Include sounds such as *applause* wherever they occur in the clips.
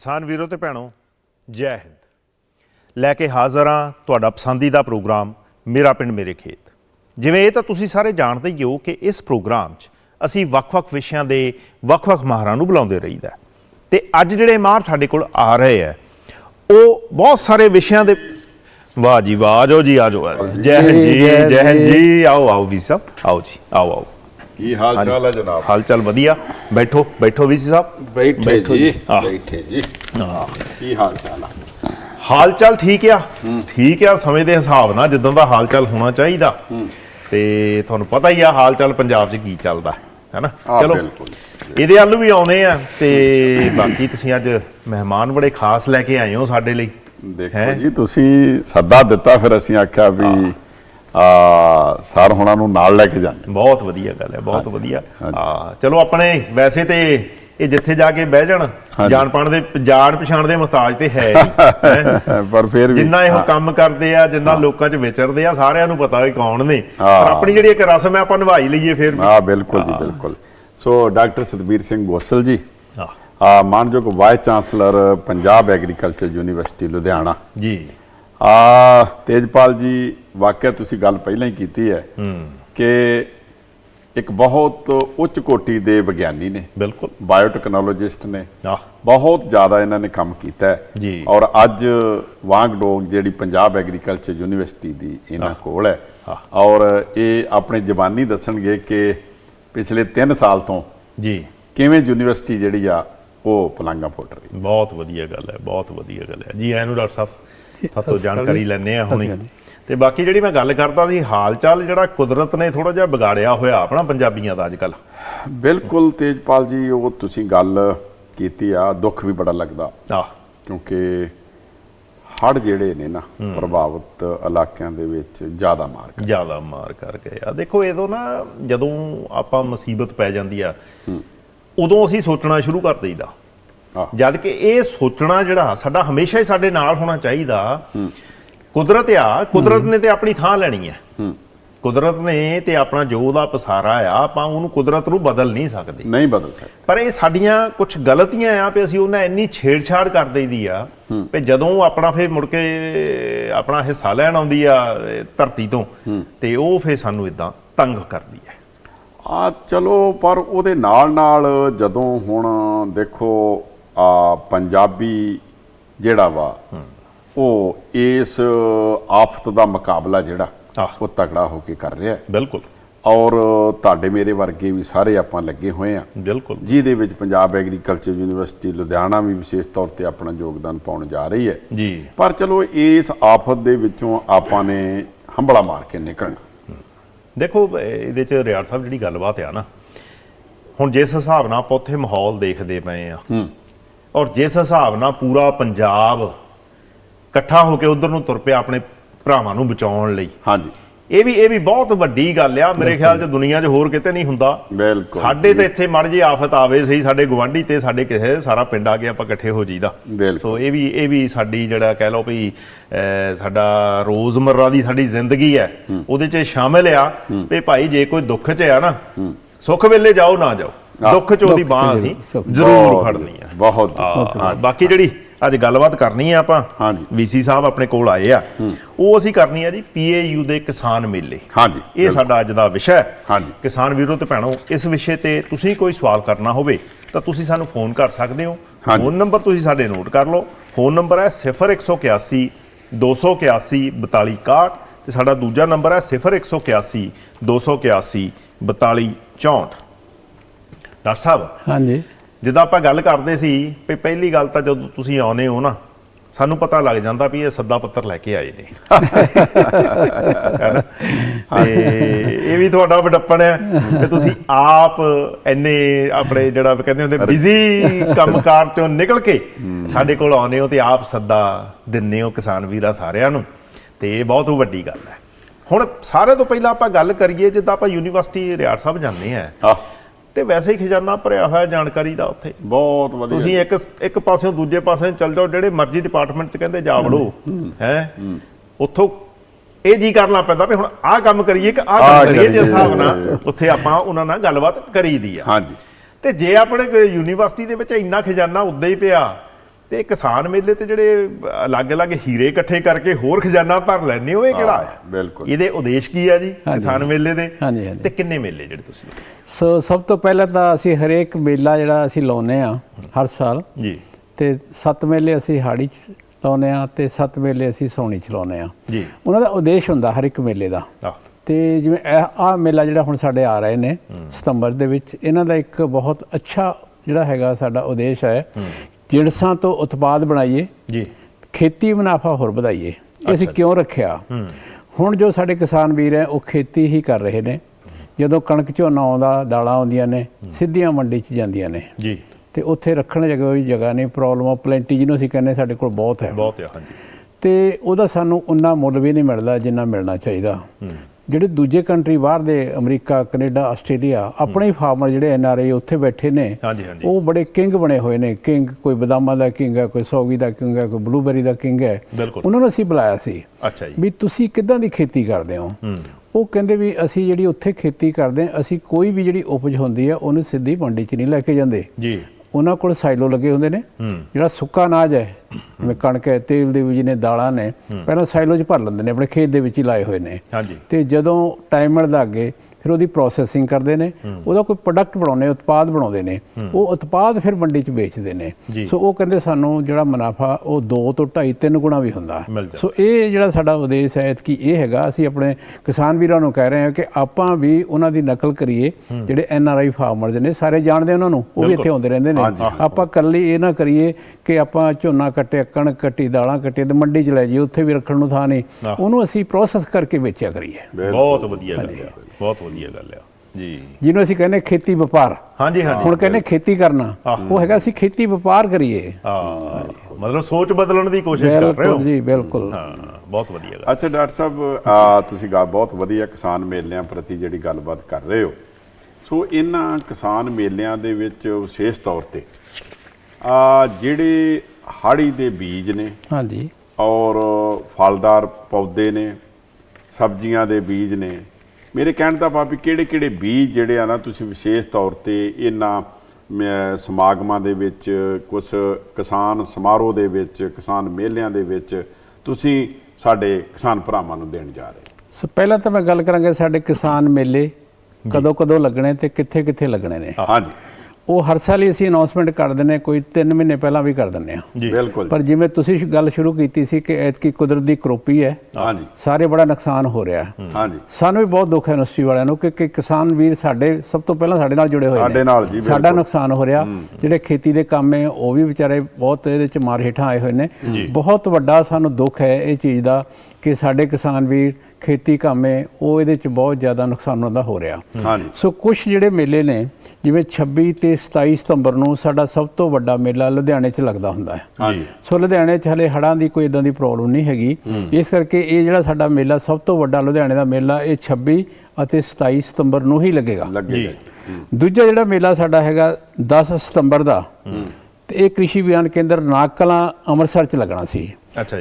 ਕਿਸਾਨ ਵੀਰੋ ਤੇ ਭੈਣੋ ਜੈ ਹਿੰਦ। ਲੈ ਕੇ ਹਾਜ਼ਰ ਹਾਂ ਤੁਹਾਡਾ ਪਸੰਦੀਦਾ ਪ੍ਰੋਗਰਾਮ ਮੇਰਾ ਪਿੰਡ ਮੇਰੇ ਖੇਤ। ਜਿਵੇਂ ਇਹ ਤਾਂ ਤੁਸੀਂ ਸਾਰੇ ਜਾਣਦੇ ਹੀ ਹੋ ਕਿ ਇਸ ਪ੍ਰੋਗਰਾਮ 'ਚ ਅਸੀਂ ਵੱਖ-ਵੱਖ ਵਿਸ਼ਿਆਂ ਦੇ ਵੱਖ-ਵੱਖ ਮਾਹਰਾਂ ਨੂੰ ਬੁਲਾਉਂਦੇ ਰਹੀਦਾ। ਤੇ ਅੱਜ ਜਿਹੜੇ ਮਾਹਰ ਸਾਡੇ ਕੋਲ ਆ ਰਹੇ ਆ ਉਹ ਬਹੁਤ ਸਾਰੇ ਵਿਸ਼ਿਆਂ ਦੇ ਵਾਹ ਜੀ ਵਾਹ ਆਜੋ ਜੀ ਆਜੋ ਜੈ ਹਿੰਦ ਜੀ ਜੈ ਹਿੰਦ ਜੀ। ਆਓ ਆਓ ਵੀ ਸਾਹਿਬ ਆਓ ਜੀ ਆਓ ਆਓ। ਕੀ ਹਾਲ ਚਾਲ ਹੈ ਜਨਾਬ? ਹਾਲ ਚਾਲ ਵਧੀਆ। ਬੈਠੋ ਬੈਠੋ ਵੀ ਸਾਹਿਬ। ਬੈਠੇ ਜੀ। ਬੈਠੇ ਜੀ। ਹਾਂ ਕੀ ਹਾਲ ਚਾਲ ਆ? ਹਾਲ ਚਾਲ ਠੀਕ ਆ। ਠੀਕ ਆ ਸਮੇਂ ਦੇ ਹਿਸਾਬ ਨਾਲ ਜਿੱਦਾਂ ਦਾ ਹਾਲ ਚਾਲ ਹੋਣਾ ਚਾਹੀਦਾ। ਤੇ ਤੁਹਾਨੂੰ ਪਤਾ ਹੀ ਆ ਹਾਲ ਚਾਲ ਪੰਜਾਬ 'ਚ ਕੀ ਚੱਲਦਾ ਹੈਨਾ? ਬਿਲਕੁਲ। ਇਹਦੇ ਵੱਲ ਵੀ ਆਉਨੇ ਆ ਤੇ ਬਾਕੀ ਤੁਸੀਂ ਅੱਜ ਮਹਿਮਾਨ ਬੜੇ ਖਾਸ ਲੈ ਕੇ ਆਏ ਹੋ ਸਾਡੇ ਲਈ। ਦੇਖੋ? ਜੀ ਤੁਸੀਂ ਸੱਦਾ ਦਿੱਤਾ ਫਿਰ ਅਸੀਂ ਆਖਿਆ ਵੀ ਆ ਸਰ ਹੁਣਾਂ ਨੂੰ ਨਾਲ ਲੈ ਕੇ ਜਾਂਦੇ ਬਹੁਤ ਵਧੀਆ ਗੱਲ ਹੈ ਬਹੁਤ ਵਧੀਆ। ਹਾਂ ਚਲੋ ਆਪਣੇ ਵੈਸੇ ਤੇ ਇਹ ਜਿੱਥੇ ਜਾ ਕੇ ਬਹਿ ਜਾਣ। ਜਾਣ ਪਾਣ ਦੇ ਜਾਣ ਪਛਾਣ ਦੇ ਮੁਹਤਾਜ ਤੇ ਹੈ। *laughs* ਪਰ ਫਿਰ ਵੀ ਜਿੰਨਾ ਇਹੋ ਕੰਮ ਕਰਦੇ ਆ ਜਿੰਨਾ ਲੋਕਾਂ 'ਚ ਵਿਚਰਦੇ ਆ ਸਾਰਿਆਂ ਨੂੰ ਪਤਾ ਵੀ ਕੌਣ ਨੇ। ਪਰ ਆਪਣੀ ਜਿਹੜੀ ਇੱਕ ਰਸਮ ਹੈ ਆਪਾਂ ਨਿਭਾਈ ਲਈਏ ਫਿਰ ਵੀ। ਹਾਂ ਬਿਲਕੁਲ ਜੀ ਬਿਲਕੁਲ। ਸੋ ਡਾਕਟਰ ਸਤਬੀਰ ਸਿੰਘ ਗੋਸਲ ਜੀ ਆ ਮਾਨਯੋਗ vice chancellor Punjab agriculture university Ludhiana. ਜੀ। ਆ ਤੇਜਪਾਲ ਜੀ ਵਾਕਿਆ ਤੁਸੀਂ ਗੱਲ ਪਹਿਲਾਂ ਹੀ ਕੀਤੀ ਹੈ ਕਿ ਇੱਕ ਬਹੁਤ ਉੱਚ ਕੋਟੀ ਦੇ ਵਿਗਿਆਨੀ ਨੇ ਬਿਲਕੁਲ। ਬਾਇਓਟੈਕਨੋਲੋਜਿਸਟ ਨੇ ਆਹ। ਬਹੁਤ ਜ਼ਿਆਦਾ ਇਹਨਾਂ ਨੇ ਕੰਮ ਕੀਤਾ ਹੈ। ਜੀ। ਔਰ ਅੱਜ ਵਾਂਗਡੋਗ ਜਿਹੜੀ ਪੰਜਾਬ ਐਗਰੀਕਲਚਰ ਯੂਨੀਵਰਸਿਟੀ ਦੀ ਇਹਨਾਂ ਕੋਲ ਹੈ। ਹਾਂ। ਔਰ ਇਹ ਆਪਣੇ ਜ਼ਬਾਨੀ ਦੱਸਣਗੇ ਕਿ ਪਿਛਲੇ 3 ਸਾਲ ਤੋਂ ਜੀ। ਕਿਵੇਂ ਯੂਨੀਵਰਸਿਟੀ ਜਿਹੜੀ ਆ ਉਹ ਪਲਾਂਗਾ ਫੁੱਟ ਰਹੀ ਬਹੁਤ ਵਧੀਆ ਗੱਲ ਹੈ ਬਹੁਤ ਵਧੀਆ ਗੱਲ ਹੈ। ਜੀ ਐਨੂੰ ਡਾਕਟਰ ਸਾਹਿਬ *laughs* ਸਾਤੋਂ ਜਾਣਕਾਰੀ ਲੈਣੇ ਆ ਹੁਣੀ। ਤੇ ਬਾਕੀ ਜਿਹੜੀ ਮੈਂ ਗੱਲ ਕਰਦਾ ਸੀ ਹਾਲ ਚਾਲ ਜਿਹੜਾ ਕੁਦਰਤ ਨੇ ਥੋੜਾ ਜਿਹਾ ਵਿਗਾੜਿਆ ਹੋਇਆ ਆਪਣਾ ਪੰਜਾਬੀਆਂ ਦਾ ਅੱਜ ਕੱਲ ਬਿਲਕੁਲ ਤੇਜਪਾਲ ਜੀ ਉਹ ਤੁਸੀਂ ਗੱਲ ਕੀਤੀ ਆ ਦੁੱਖ ਵੀ ਬੜਾ ਲੱਗਦਾ। ਆਹ। ਕਿਉਂਕਿ ਹੜ ਜਿਹੜੇ ਨੇ ਨਾ ਪ੍ਰਭਾਵਿਤ ਇਲਾਕਿਆਂ ਦੇ ਵਿੱਚ ਜ਼ਿਆਦਾ ਮਾਰ ਕਰ ਜ਼ਿਆਦਾ ਮਾਰ ਕਰ ਗਏ ਆ। ਦੇਖੋ ਇਹਦੋਂ ਨਾ ਜਦੋਂ ਆਪਾਂ ਮੁਸੀਬਤ ਪੈ ਜਾਂਦੀ ਆ ਉਦੋਂ ਅਸੀਂ ਸੋਚਣਾ ਸ਼ੁਰੂ ਕਰ ਦਈਦਾ। ਜਦ ਕਿ ਇਹ ਸੋਚਣਾ ਜਿਹੜਾ ਸਾਡਾ ਹਮੇਸ਼ਾ ਹੀ ਸਾਡੇ ਨਾਲ ਹੋਣਾ ਚਾਹੀਦਾ। ਕੁਦਰਤ ਆ ਕੁਦਰਤ ਨੇ ਤੇ ਆਪਣੀ ਥਾਂ ਲੈਣੀ ਹੈ। ਕੁਦਰਤ ਨੇ ਤੇ ਆਪਣਾ ਜੋ ਉਹਦਾ ਪਸਾਰਾ ਆ ਆਪਾਂ ਉਹਨੂੰ ਕੁਦਰਤ ਨੂੰ ਬਦਲ ਨਹੀਂ ਸਕਦੇ। ਨਹੀਂ ਬਦਲ ਸਕਦੇ। ਪਰ ਇਹ ਸਾਡੀਆਂ ਕੁਝ ਗਲਤੀਆਂ ਆ ਵੀ ਅਸੀਂ ਉਹਨਾਂ ਇੰਨੀ ਛੇੜਛਾੜ ਕਰ ਦਈਦੀ ਆ ਵੀ ਜਦੋਂ ਆਪਣਾ ਫੇਰ ਮੁੜ ਕੇ ਆਪਣਾ ਹਿੱਸਾ ਲੈਣ ਆਉਂਦੀ ਆ ਧਰਤੀ ਤੋਂ ਤੇ ਉਹ ਫੇਰ ਸਾਨੂੰ ਇਦਾਂ ਤੰਗ ਕਰਦੀ ਹੈ। ਆ ਚਲੋ ਪਰ ਉਹਦੇ ਨਾਲ ਨਾਲ ਜਦੋਂ ਹੁਣ ਦੇਖੋ ਆ ਪੰਜਾਬੀ ਜਿਹੜਾ ਵਾ ਉਹ ਇਸ ਆਫਤ ਦਾ ਮੁਕਾਬਲਾ ਜਿਹੜਾ। ਉਹ ਤਕੜਾ ਹੋ ਕੇ ਕਰ ਰਿਹਾ ਹੈ। ਬਿਲਕੁਲ। ਔਰ ਤੁਹਾਡੇ ਮੇਰੇ ਵਰਗੇ ਵੀ ਸਾਰੇ ਆਪਾਂ ਲੱਗੇ ਹੋਏ ਆ ਬਿਲਕੁਲ। ਜਿਹਦੇ ਵਿੱਚ ਪੰਜਾਬ ਐਗਰੀਕਲਚਰ ਯੂਨੀਵਰਸਿਟੀ ਲੁਧਿਆਣਾ ਵੀ ਵਿਸ਼ੇਸ਼ ਤੌਰ ਤੇ ਆਪਣਾ ਯੋਗਦਾਨ ਪਾਉਣ ਜਾ ਰਹੀ ਹੈ। ਜੀ। ਪਰ ਚਲੋ ਇਸ ਆਫਤ ਦੇ ਵਿੱਚੋਂ ਆਪਾਂ ਨੇ ਹੰਬਲਾ ਮਾਰ ਕੇ ਨਿਕਲਣਾ। ਦੇਖੋ ਇਹ- ਇਹਦੇ ਚ ਰਿਆੜ ਸਾਹਿਬ ਜਿਹੜੀ ਗੱਲਬਾਤ ਆ ਨਾ ਹੁਣ ਜਿਸ ਹਿਸਾਬ ਨਾਲ ਆਪਾਂ ਉੱਥੇ ਮਾਹੌਲ ਦੇਖਦੇ ਪਏ ਆ ਔਰ ਜਿਸ ਹਿਸਾਬ ਨਾਲ ਪੂਰਾ ਪੰਜਾਬ ਇਕੱਠਾ ਹੋ ਕੇ ਉਧਰ ਨੂੰ ਤੁਰ ਪਿਆ ਆਪਣੇ ਭਰਾਵਾਂ ਨੂੰ ਬਚਾਉਣ ਲਈ। ਹਾਂਜੀ। ਇਹ ਵੀ ਇਹ ਵੀ ਬਹੁਤ ਵੱਡੀ ਗੱਲ ਆ। ਮੇਰੇ ਖਿਆਲ 'ਚ ਦੁਨੀਆ 'ਚ ਹੋਰ ਕਿਤੇ ਨਹੀਂ ਹੁੰਦਾ। ਬਿਲਕੁਲ। ਸਾਡੇ ਤੇ ਇੱਥੇ ਮੜ ਜੀ ਆਫਤ ਆਵੇ ਸਹੀ ਸਾਡੇ ਗਵਾਂਢੀ ਤੇ ਸਾਡੇ ਕਿਸੇ ਸਾਰਾ ਪਿੰਡ ਆ ਕੇ ਆਪਾਂ ਇਕੱਠੇ ਹੋ ਜਾਈਦਾ। ਬਿਲਕੁਲ। ਸੋ ਇਹ ਵੀ ਇਹ ਵੀ ਸਾਡੀ ਜਿਹੜਾ ਕਹਿ ਲਓ ਵੀ ਸਾਡਾ ਰੋਜ਼ਮਰਰਾ ਦੀ ਸਾਡੀ ਜ਼ਿੰਦਗੀ ਹੈ। ਉਹਦੇ 'ਚ ਸ਼ਾਮਿਲ ਆ ਵੀ ਭਾਈ ਜੇ ਕੋਈ ਦੁੱਖ 'ਚ ਆ ਨਾ ਸੁੱਖ ਵੇਲੇ ਜਾਓ ਨਾ ਜਾਓ। ਦੁੱਖ 'ਚ ਉਹਦੀ ਬਾਹ ਅਸੀਂ ਜ਼ਰੂਰ ਫੜਨੀ ਆ। ਬਹੁਤ। ਹਾਂ। ਬਾਕੀ ਜਿਹੜੀ ਅੱਜ ਗੱਲਬਾਤ ਕਰਨੀ ਆ ਆਪਾਂ। ਹਾਂਜੀ। ਵੀਸੀ ਸਾਹਿਬ ਆਪਣੇ ਕੋਲ ਆਏ ਆ। ਉਹ ਅਸੀਂ ਕਰਨੀ ਆ ਜੀ ਪੀਏਯੂ ਦੇ ਕਿਸਾਨ ਮੇਲੇ। ਹਾਂਜੀ ਇਹ ਸਾਡਾ ਅੱਜ ਦਾ ਵਿਸ਼ਾ ਹੈ। ਹਾਂਜੀ। ਕਿਸਾਨ ਵੀਰੋ ਤੇ ਭੈਣੋ ਇਸ ਵਿਸ਼ੇ ਤੇ ਤੁਸੀਂ ਕੋਈ ਸਵਾਲ ਕਰਨਾ ਹੋਵੇ ਤਾਂ ਤੁਸੀਂ ਸਾਨੂੰ ਫੋਨ ਕਰ ਸਕਦੇ ਹੋ। ਫੋਨ ਨੰਬਰ ਤੁਸੀਂ ਸਾਡੇ ਨੋਟ ਕਰ ਲਓ। ਫੋਨ ਨੰਬਰ ਹੈ 0181 281 4261 ਤੇ ਸਾਡਾ ਦੂਜਾ ਨੰਬਰ ਹੈ 0181 281 4264 ਡਾਕਟਰ ਸਾਹਿਬ ਹਾਂਜੀ। ਜਿੱਦਾਂ ਆਪਾਂ ਗੱਲ ਕਰਦੇ ਸੀ ਵੀ ਪਹਿਲੀ ਗੱਲ ਤਾਂ ਜਦੋਂ ਤੁਸੀਂ ਆਉਨੇ ਹੋ ਨਾ, ਸਾਨੂੰ ਪਤਾ ਲੱਗ ਜਾਂਦਾ ਵੀ ਇਹ ਸੱਦਾ ਪੱਤਰ ਲੈ ਕੇ ਆਏ ਨੇ। ਹੈਨਾ? ਤੇ ਇਹ ਵੀ ਤੁਹਾਡਾ ਵਡੱਪਣ ਹੈ ਕਿ ਤੁਸੀਂ ਆਪ ਇੰਨੇ ਆਪਣੇ ਜਿਹੜਾ ਕਹਿੰਦੇ ਹੁੰਦੇ, ਬਿਜ਼ੀ ਕੰਮਕਾਰ ਚੋਂ ਨਿਕਲ ਕੇ ਸਾਡੇ ਕੋਲ ਆਉਨੇ ਹੋ ਤੇ ਆਪ ਸੱਦਾ ਦਿੰਨੇ ਹੋ ਕਿਸਾਨ ਵੀਰਾਂ ਸਾਰਿਆਂ ਨੂੰ। ਤੇ ਇਹ ਬਹੁਤ ਵੱਡੀ ਗੱਲ ਹੈ। ਹੁਣ ਸਾਰੇ ਤੋਂ ਪਹਿਲਾਂ ਆਪਾਂ ਗੱਲ ਕਰੀਏ, ਜਿੱਦਾਂ ਆਪਾਂ ਯੂਨੀਵਰਸਿਟੀ, ਰਿਆੜ ਸਾਹਿਬ ਜਾਂਦੇ ਆ ਤੇ ਵੈਸੇ ਹੀ ਖਜ਼ਾਨਾ ਭਰਿਆ ਹੋਇਆ ਜਾਣਕਾਰੀ ਦਾ ਉੱਥੇ। ਬਹੁਤ ਵਧੀਆ ਤੁਸੀਂ ਇੱਕ ਇੱਕ ਪਾਸਿਓਂ ਦੂਜੇ ਪਾਸੇ ਚੱਲ ਜਾਓ ਜਿਹੜੇ ਮਰਜ਼ੀ ਡਿਪਾਰਟਮੈਂਟ ਚ ਕਹਿੰਦੇ ਜਾ ਵੜੋ ਹੈ ਉੱਥੋਂ ਇਹ ਜੀ ਕਰਨਾ ਪੈਂਦਾ ਵੀ ਹੁਣ ਆਹ ਕੰਮ ਕਰੀਏ ਕਿ ਆਹ ਕੰਮ ਕਰੀਏ ਜਿਸ। ਹਿਸਾਬ ਨਾਲ ਉੱਥੇ ਆਪਾਂ ਉਹਨਾਂ ਨਾਲ ਗੱਲਬਾਤ ਕਰੀਦੀ ਆ। ਹਾਂਜੀ। ਤੇ ਜੇ ਆਪਣੇ ਯੂਨੀਵਰਸਿਟੀ ਦੇ ਵਿੱਚ ਇੰਨਾ ਖਜ਼ਾਨਾ ਉੱਦਾਂ ਹੀ ਪਿਆ ਤੇ ਕਿਸਾਨ ਮੇਲੇ ਤੇ ਜਿਹੜੇ ਅਲੱਗ-ਅਲੱਗ ਹੀਰੇ ਇਕੱਠੇ ਕਰਕੇ ਹੋਰ ਖਜ਼ਾਨਾ ਭਰ ਲੈਣੇ ਹੋ ਇਹ ਕਿਹੜਾ ਹਾਂ, ਬਿਲਕੁਲ। ਇਹਦੇ ਉਦੇਸ਼ ਕੀ ਆ ਜੀ ਕਿਸਾਨ ਮੇਲੇ ਦੇ? ਹਾਂਜੀ, ਹਾਂਜੀ। ਤੇ ਕਿੰਨੇ ਮੇਲੇ ਜਿਹੜੇ ਤੁਸੀਂ? ਸੋ ਸਭ ਤੋਂ ਪਹਿਲਾਂ ਤਾਂ ਅਸੀਂ ਹਰੇਕ ਮੇਲਾ ਜਿਹੜਾ ਅਸੀਂ ਲਾਉਨੇ ਆ ਹਰ ਸਾਲ। ਜੀ। ਤੇ ਸੱਤ ਮੇਲੇ ਅਸੀਂ ਹਾੜੀ ਚ ਲਾਉਨੇ ਆ ਤੇ ਸੱਤ ਮੇਲੇ ਅਸੀਂ ਸੌਣੀ ਚ ਲਾਉਨੇ ਆ ਜੀ। ਉਹਨਾਂ ਦਾ ਉਦੇਸ਼ ਹੁੰਦਾ ਹਰ ਇੱਕ ਮੇਲੇ ਦਾ। ਤੇ ਜਿਵੇਂ ਆ ਮੇਲਾ ਜਿਹੜਾ ਹੁਣ ਸਾਡੇ ਆ ਰਹੇ ਨੇ ਸਤੰਬਰ ਦੇ ਵਿੱਚ ਇਹਨਾਂ ਦਾ ਇੱਕ ਬਹੁਤ ਅੱਛਾ ਜਿਹੜਾ ਹੈਗਾ ਸਾਡਾ ਉਦੇਸ਼ ਹੈ। ਜਿਣਸਾਂ ਤੋਂ ਉਤਪਾਦ ਬਣਾਈਏ ਜੀ। ਖੇਤੀ ਮੁਨਾਫਾ ਹੋਰ ਵਧਾਈਏ। ਅਸੀਂ ਕਿਉਂ ਰੱਖਿਆ? ਹੁਣ ਜੋ ਸਾਡੇ ਕਿਸਾਨ ਵੀਰ ਹੈ ਉਹ ਖੇਤੀ ਹੀ ਕਰ ਰਹੇ ਨੇ। ਜਦੋਂ ਕਣਕ ਝੋਨਾ ਆਉਂਦਾ ਦਾਲਾਂ ਆਉਂਦੀਆਂ ਨੇ ਸਿੱਧੀਆਂ ਮੰਡੀ 'ਚ ਜਾਂਦੀਆਂ ਨੇ। ਜੀ। ਤੇ ਉੱਥੇ ਰੱਖਣ ਜਗ੍ਹਾ ਵੀ ਜਗ੍ਹਾ ਨਹੀਂ ਪ੍ਰੋਬਲਮ ਆ ਪਲੈਂਟੀ ਜਿਹਨੂੰ ਅਸੀਂ ਕਹਿੰਦੇ ਸਾਡੇ ਕੋਲ ਬਹੁਤ ਹੈ। ਬਹੁਤ ਆ ਹਾਂਜੀ। ਤੇ ਉਹਦਾ ਸਾਨੂੰ ਉਨਾ ਮੁੱਲ ਵੀ ਨਹੀਂ ਮਿਲਦਾ ਜਿੰਨਾ ਮਿਲਣਾ ਚਾਹੀਦਾ। ਜਿਹੜੇ ਦੂਜੇ ਕੰਟਰੀ ਬਾਹਰ ਦੇ ਅਮਰੀਕਾ ਕੈਨੇਡਾ ਆਸਟ੍ਰੇਲੀਆ ਆਪਣੇ ਹੀ। ਫਾਰਮਰ ਜਿਹੜੇ ਐਨ ਆਰ ਆਈ ਉੱਥੇ ਬੈਠੇ ਨੇ ਉਹ ਬੜੇ ਕਿੰਗ ਬਣੇ ਹੋਏ ਨੇ। ਕਿੰਗ ਕੋਈ ਬਦਾਮਾਂ ਦਾ ਕਿੰਗ ਹੈ ਕੋਈ ਸੌਗੀ ਦਾ ਕਿੰਗ ਹੈ ਕੋਈ ਬਲੂਬੈਰੀ ਦਾ ਕਿੰਗ ਹੈ। ਉਹਨਾਂ ਨੂੰ ਅਸੀਂ ਬੁਲਾਇਆ ਸੀ ਅੱਛਾ ਜੀ। ਵੀ ਤੁਸੀਂ ਕਿੱਦਾਂ ਦੀ ਖੇਤੀ ਕਰਦੇ ਹੋ। ਉਹ ਕਹਿੰਦੇ ਵੀ ਅਸੀਂ ਜਿਹੜੀ ਉੱਥੇ ਖੇਤੀ ਕਰਦੇ ਹਾਂ ਅਸੀਂ ਕੋਈ ਵੀ ਜਿਹੜੀ ਉਪਜ ਹੁੰਦੀ ਹੈ ਉਹਨੂੰ ਸਿੱਧੀ ਮੰਡੀ 'ਚ ਨਹੀਂ ਲੈ ਕੇ ਜਾਂਦੇ। ਜੀ। ਉਹਨਾਂ ਕੋਲ ਸਾਈਲੋ ਲੱਗੇ ਹੁੰਦੇ ਨੇ। ਜਿਹੜਾ ਸੁੱਕਾ ਅਨਾਜ ਹੈ ਜਿਵੇਂ ਕਣਕ ਹੈ ਤੇਲ ਦੇ ਬੀਜ ਨੇ ਦਾਲਾਂ ਨੇ ਪਹਿਲਾਂ ਸਾਈਲੋ 'ਚ ਭਰ ਲੈਂਦੇ ਨੇ ਆਪਣੇ ਖੇਤ ਦੇ ਵਿੱਚ ਹੀ ਲਾਏ ਹੋਏ ਨੇ। ਹਾਂਜੀ। ਤੇ ਜਦੋਂ ਟਾਈਮ ਮਿਲਦਾ ਅੱਗੇ ਫਿਰ ਉਹਦੀ ਪ੍ਰੋਸੈਸਿੰਗ ਕਰਦੇ ਨੇ ਉਹਦਾ ਕੋਈ ਪ੍ਰੋਡਕਟ ਬਣਾਉਂਦੇ ਉਤਪਾਦ ਬਣਾਉਂਦੇ ਨੇ ਉਹ ਉਤਪਾਦ ਫਿਰ ਮੰਡੀ 'ਚ ਵੇਚਦੇ ਨੇ। ਸੋ ਉਹ ਕਹਿੰਦੇ ਸਾਨੂੰ ਜਿਹੜਾ ਮੁਨਾਫਾ ਉਹ 2 ਤੋਂ 2.5 3 ਗੁਣਾ ਵੀ ਹੁੰਦਾ। ਸੋ ਇਹ ਜਿਹੜਾ ਸਾਡਾ ਉਦੇਸ਼ ਹੈ ਕਿ ਇਹ ਹੈਗਾ ਅਸੀਂ ਆਪਣੇ ਕਿਸਾਨ ਵੀਰਾਂ ਨੂੰ ਕਹਿ ਰਹੇ ਹਾਂ ਕਿ ਆਪਾਂ ਵੀ ਉਹਨਾਂ ਦੀ ਨਕਲ ਕਰੀਏ ਜਿਹੜੇ ਐਨ ਆਰ ਆਈ ਫਾਰਮਰਸ ਨੇ ਸਾਰੇ ਜਾਣਦੇ ਉਹਨਾਂ ਨੂੰ ਉਹ ਵੀ ਇੱਥੇ ਆਉਂਦੇ ਰਹਿੰਦੇ ਨੇ। ਆਪਾਂ ਕੱਲੀ ਇਹ ਨਾ ਕਰੀਏ ਕਿ ਆਪਾਂ ਝੋਨਾ ਕੱਟੇ ਕਣਕ ਕੱਟੀ ਦਾਲਾਂ ਕੱਟੇ ਤੇ ਮੰਡੀ 'ਚ ਲੈ ਜਾਈਏ ਉੱਥੇ ਵੀ ਰੱਖਣ ਨੂੰ ਥਾਂ ਨਹੀਂ। ਉਹਨੂੰ ਅਸੀਂ ਪ੍ਰੋਸੈਸ ਕਰਕੇ ਵੇਚਿਆ ਕਰੀਏ। ਬਹੁਤ ਵਧੀਆ ਗੱਲ ਆ ਬਹੁਤ ਵਧੀਆ ਗੱਲ ਆ। ਜੀ। ਜਿਹਨੂੰ ਅਸੀਂ ਕਹਿੰਦੇ ਖੇਤੀ ਵਪਾਰ। ਹਾਂਜੀ ਹਾਂਜੀ। ਹੁਣ ਕਹਿੰਦੇ ਖੇਤੀ ਕਰਨਾ। ਉਹ ਹੈਗਾ ਅਸੀਂ ਖੇਤੀ ਵਪਾਰ ਕਰੀਏ। ਹਾਂ ਮਤਲਬ ਸੋਚ ਬਦਲਣ ਦੀ ਕੋਸ਼ਿਸ਼ ਕਰ ਰਹੇ ਬਿਲਕੁਲ ਹੋ ਜੀ ਬਿਲਕੁਲ। ਹਾਂ ਬਹੁਤ ਵਧੀਆ ਗੱਲ। ਅੱਛਾ ਡਾਕਟਰ ਸਾਹਿਬ ਆ ਤੁਸੀਂ ਗਾ ਬਹੁਤ ਵਧੀਆ ਕਿਸਾਨ ਮੇਲਿਆਂ ਪ੍ਰਤੀ ਜਿਹੜੀ ਗੱਲਬਾਤ ਕਰ ਰਹੇ ਹੋ। ਸੋ ਇਹਨਾਂ ਕਿਸਾਨ ਮੇਲਿਆਂ ਦੇ ਵਿੱਚ ਵਿਸ਼ੇਸ਼ ਤੌਰ ਤੇ ਆ ਜਿਹੜੇ ਹਾੜੀ ਦੇ ਬੀਜ ਨੇ ਹਾਂਜੀ। ਔਰ ਫਲਦਾਰ ਪੌਦੇ ਨੇ ਸਬਜ਼ੀਆਂ ਦੇ ਬੀਜ ਨੇ ਮੇਰੇ ਕਹਿਣ ਦਾ ਭਾਵ ਵੀ ਕਿਹੜੇ ਕਿਹੜੇ ਬੀਜ ਜਿਹੜੇ ਆ ਨਾ ਤੁਸੀਂ ਵਿਸ਼ੇਸ਼ ਤੌਰ ਤੇ ਇਹਨਾਂ ਸਮਾਗਮਾਂ ਦੇ ਵਿੱਚ ਕੁਝ ਕਿਸਾਨ ਸਮਾਰੋਹ ਦੇ ਵਿੱਚ ਕਿਸਾਨ ਮੇਲਿਆਂ ਦੇ ਵਿੱਚ ਤੁਸੀਂ ਸਾਡੇ ਕਿਸਾਨ ਭਰਾਵਾਂ ਨੂੰ ਦੇਣ ਜਾ ਰਹੇ ਸੋ ਪਹਿਲਾਂ ਤਾਂ ਮੈਂ ਗੱਲ ਕਰਾਂਗਾ ਸਾਡੇ ਕਿਸਾਨ ਮੇਲੇ ਕਦੋਂ ਕਦੋਂ ਲੱਗਣੇ ਤੇ ਕਿੱਥੇ ਕਿੱਥੇ ਲੱਗਣੇ ਨੇ। ਹਾਂਜੀ। ਉਹ ਹਰ ਸਾਲ ਹੀ ਅਸੀਂ ਅਨਾਉਂਸਮੈਂਟ ਕਰ ਦਿੰਦੇ ਹਾਂ ਕੋਈ 3 ਮਹੀਨੇ ਪਹਿਲਾਂ ਵੀ ਕਰ ਦਿੰਦੇ ਹਾਂ। ਜੀ। ਬਿਲਕੁਲ। ਪਰ ਜਿਵੇਂ ਤੁਸੀਂ ਗੱਲ ਸ਼ੁਰੂ ਕੀਤੀ ਸੀ ਕਿ ਐਤਕੀ ਕੁਦਰਤ ਦੀ ਕਰੋਪੀ ਹੈ ਹਾਂਜੀ। ਸਾਰੇ ਬੜਾ ਨੁਕਸਾਨ ਹੋ ਰਿਹਾ ਹੈ। ਹਾਂਜੀ। ਸਾਨੂੰ ਵੀ ਬਹੁਤ ਦੁੱਖ ਹੈ ਯੂਨੀਵਰਸਿਟੀ ਵਾਲਿਆਂ ਨੂੰ ਕਿ ਕਿ ਕਿਸਾਨ ਵੀਰ ਸਾਡੇ ਸਭ ਤੋਂ ਪਹਿਲਾਂ ਸਾਡੇ ਨਾਲ ਜੁੜੇ ਹੋਏ ਨੇ। ਸਾਡੇ ਨਾਲ ਜੀ, ਬਿਲਕੁਲ। ਸਾਡਾ ਨੁਕਸਾਨ ਹੋ ਰਿਹਾ। ਜਿਹੜੇ ਖੇਤੀ ਦੇ ਕੰਮ ਹੈ ਉਹ ਵੀ ਵਿਚਾਰੇ ਬਹੁਤ ਇਹਦੇ ਚ ਮਾਰ ਹੇਠਾਂ ਆਏ ਹੋਏ ਨੇ। ਬਹੁਤ ਵੱਡਾ ਸਾਨੂੰ ਦੁੱਖ ਹੈ ਇਹ ਚੀਜ਼ ਦਾ ਕਿ ਸਾਡੇ ਕਿਸਾਨ ਵੀਰ ਖੇਤੀ ਕੰਮ ਉਹ ਇਹਦੇ ਚ ਬਹੁਤ ਜ਼ਿਆਦਾ ਨੁਕਸਾਨ ਉਹਨਾਂ ਦਾ ਹੋ ਰਿਹਾ। ਹਾਂਜੀ। ਸੋ ਕੁਝ ਜਿਹੜੇ ਮੇਲੇ ਨੇ ਜਿਵੇਂ 26 ਤੇ 27 ਸਤੰਬਰ ਨੂੰ ਸਾਡਾ ਸਭ ਤੋਂ ਵੱਡਾ ਮੇਲਾ ਲੁਧਿਆਣੇ 'ਚ ਲੱਗਦਾ ਹੁੰਦਾ ਹੈ। ਹਾਂਜੀ। ਸੋ ਲੁਧਿਆਣੇ 'ਚ ਹਲੇ ਹੜ੍ਹਾਂ ਦੀ ਕੋਈ ਇਦਾਂ ਦੀ ਪ੍ਰੋਬਲਮ ਨਹੀਂ ਹੈਗੀ। ਇਸ ਕਰਕੇ ਇਹ ਜਿਹੜਾ ਸਾਡਾ ਮੇਲਾ ਸਭ ਤੋਂ ਵੱਡਾ ਲੁਧਿਆਣੇ ਦਾ ਮੇਲਾ ਇਹ 26 ਅਤੇ 27 ਸਤੰਬਰ ਨੂੰ ਹੀ ਲੱਗੇਗਾ। ਲੱਗੇਗਾ ਦੂਜਾ ਜਿਹੜਾ ਮੇਲਾ ਸਾਡਾ ਹੈਗਾ 10 ਸਤੰਬਰ ਦਾ ਤੇ ਇਹ ਕ੍ਰਿਸ਼ੀ ਵਿਗਿਆਨ ਕੇਂਦਰ ਨਾਗਕਲਾਂ ਅੰਮ੍ਰਿਤਸਰ 'ਚ ਲੱਗਣਾ ਸੀ।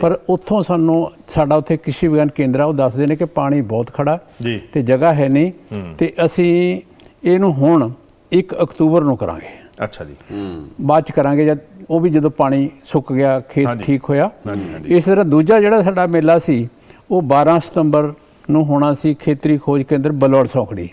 ਪਰ ਉੱਥੋਂ ਸਾਨੂੰ ਸਾਡਾ ਉੱਥੇ ਕ੍ਰਿਸ਼ੀ ਵਿਗਿਆਨ ਕੇਂਦਰ ਆ ਉਹ ਦੱਸਦੇ ਨੇ ਕਿ ਪਾਣੀ ਬਹੁਤ ਖੜਾ ਜੀ। ਤੇ ਜਗ੍ਹਾ ਹੈ ਨਹੀਂ। ਤੇ ਅਸੀਂ ਇਹਨੂੰ ਹੁਣ 1 ਅਕਤੂਬਰ ਨੂੰ ਕਰਾਂਗੇ। ਅੱਛਾ ਜੀ। ਬਾਅਦ ਚ ਕਰਾਂਗੇ ਜਦ ਉਹ ਵੀ ਜਦੋਂ ਪਾਣੀ ਸੁੱਕ ਗਿਆ ਖੇਤ। ਠੀਕ ਹੋਇਆ। ਹਾਂਜੀ, ਹਾਂਜੀ। ਇਸ ਤਰ੍ਹਾਂ ਦੂਜਾ ਜਿਹੜਾ ਸਾਡਾ ਮੇਲਾ ਸੀ ਉਹ 12 ਸਤੰਬਰ ਨੂੰ ਹੋਣਾ ਸੀ ਖੇਤਰੀ ਖੋਜ ਕੇਂਦਰ ਬਲੌੜ ਸੌਖੜੀ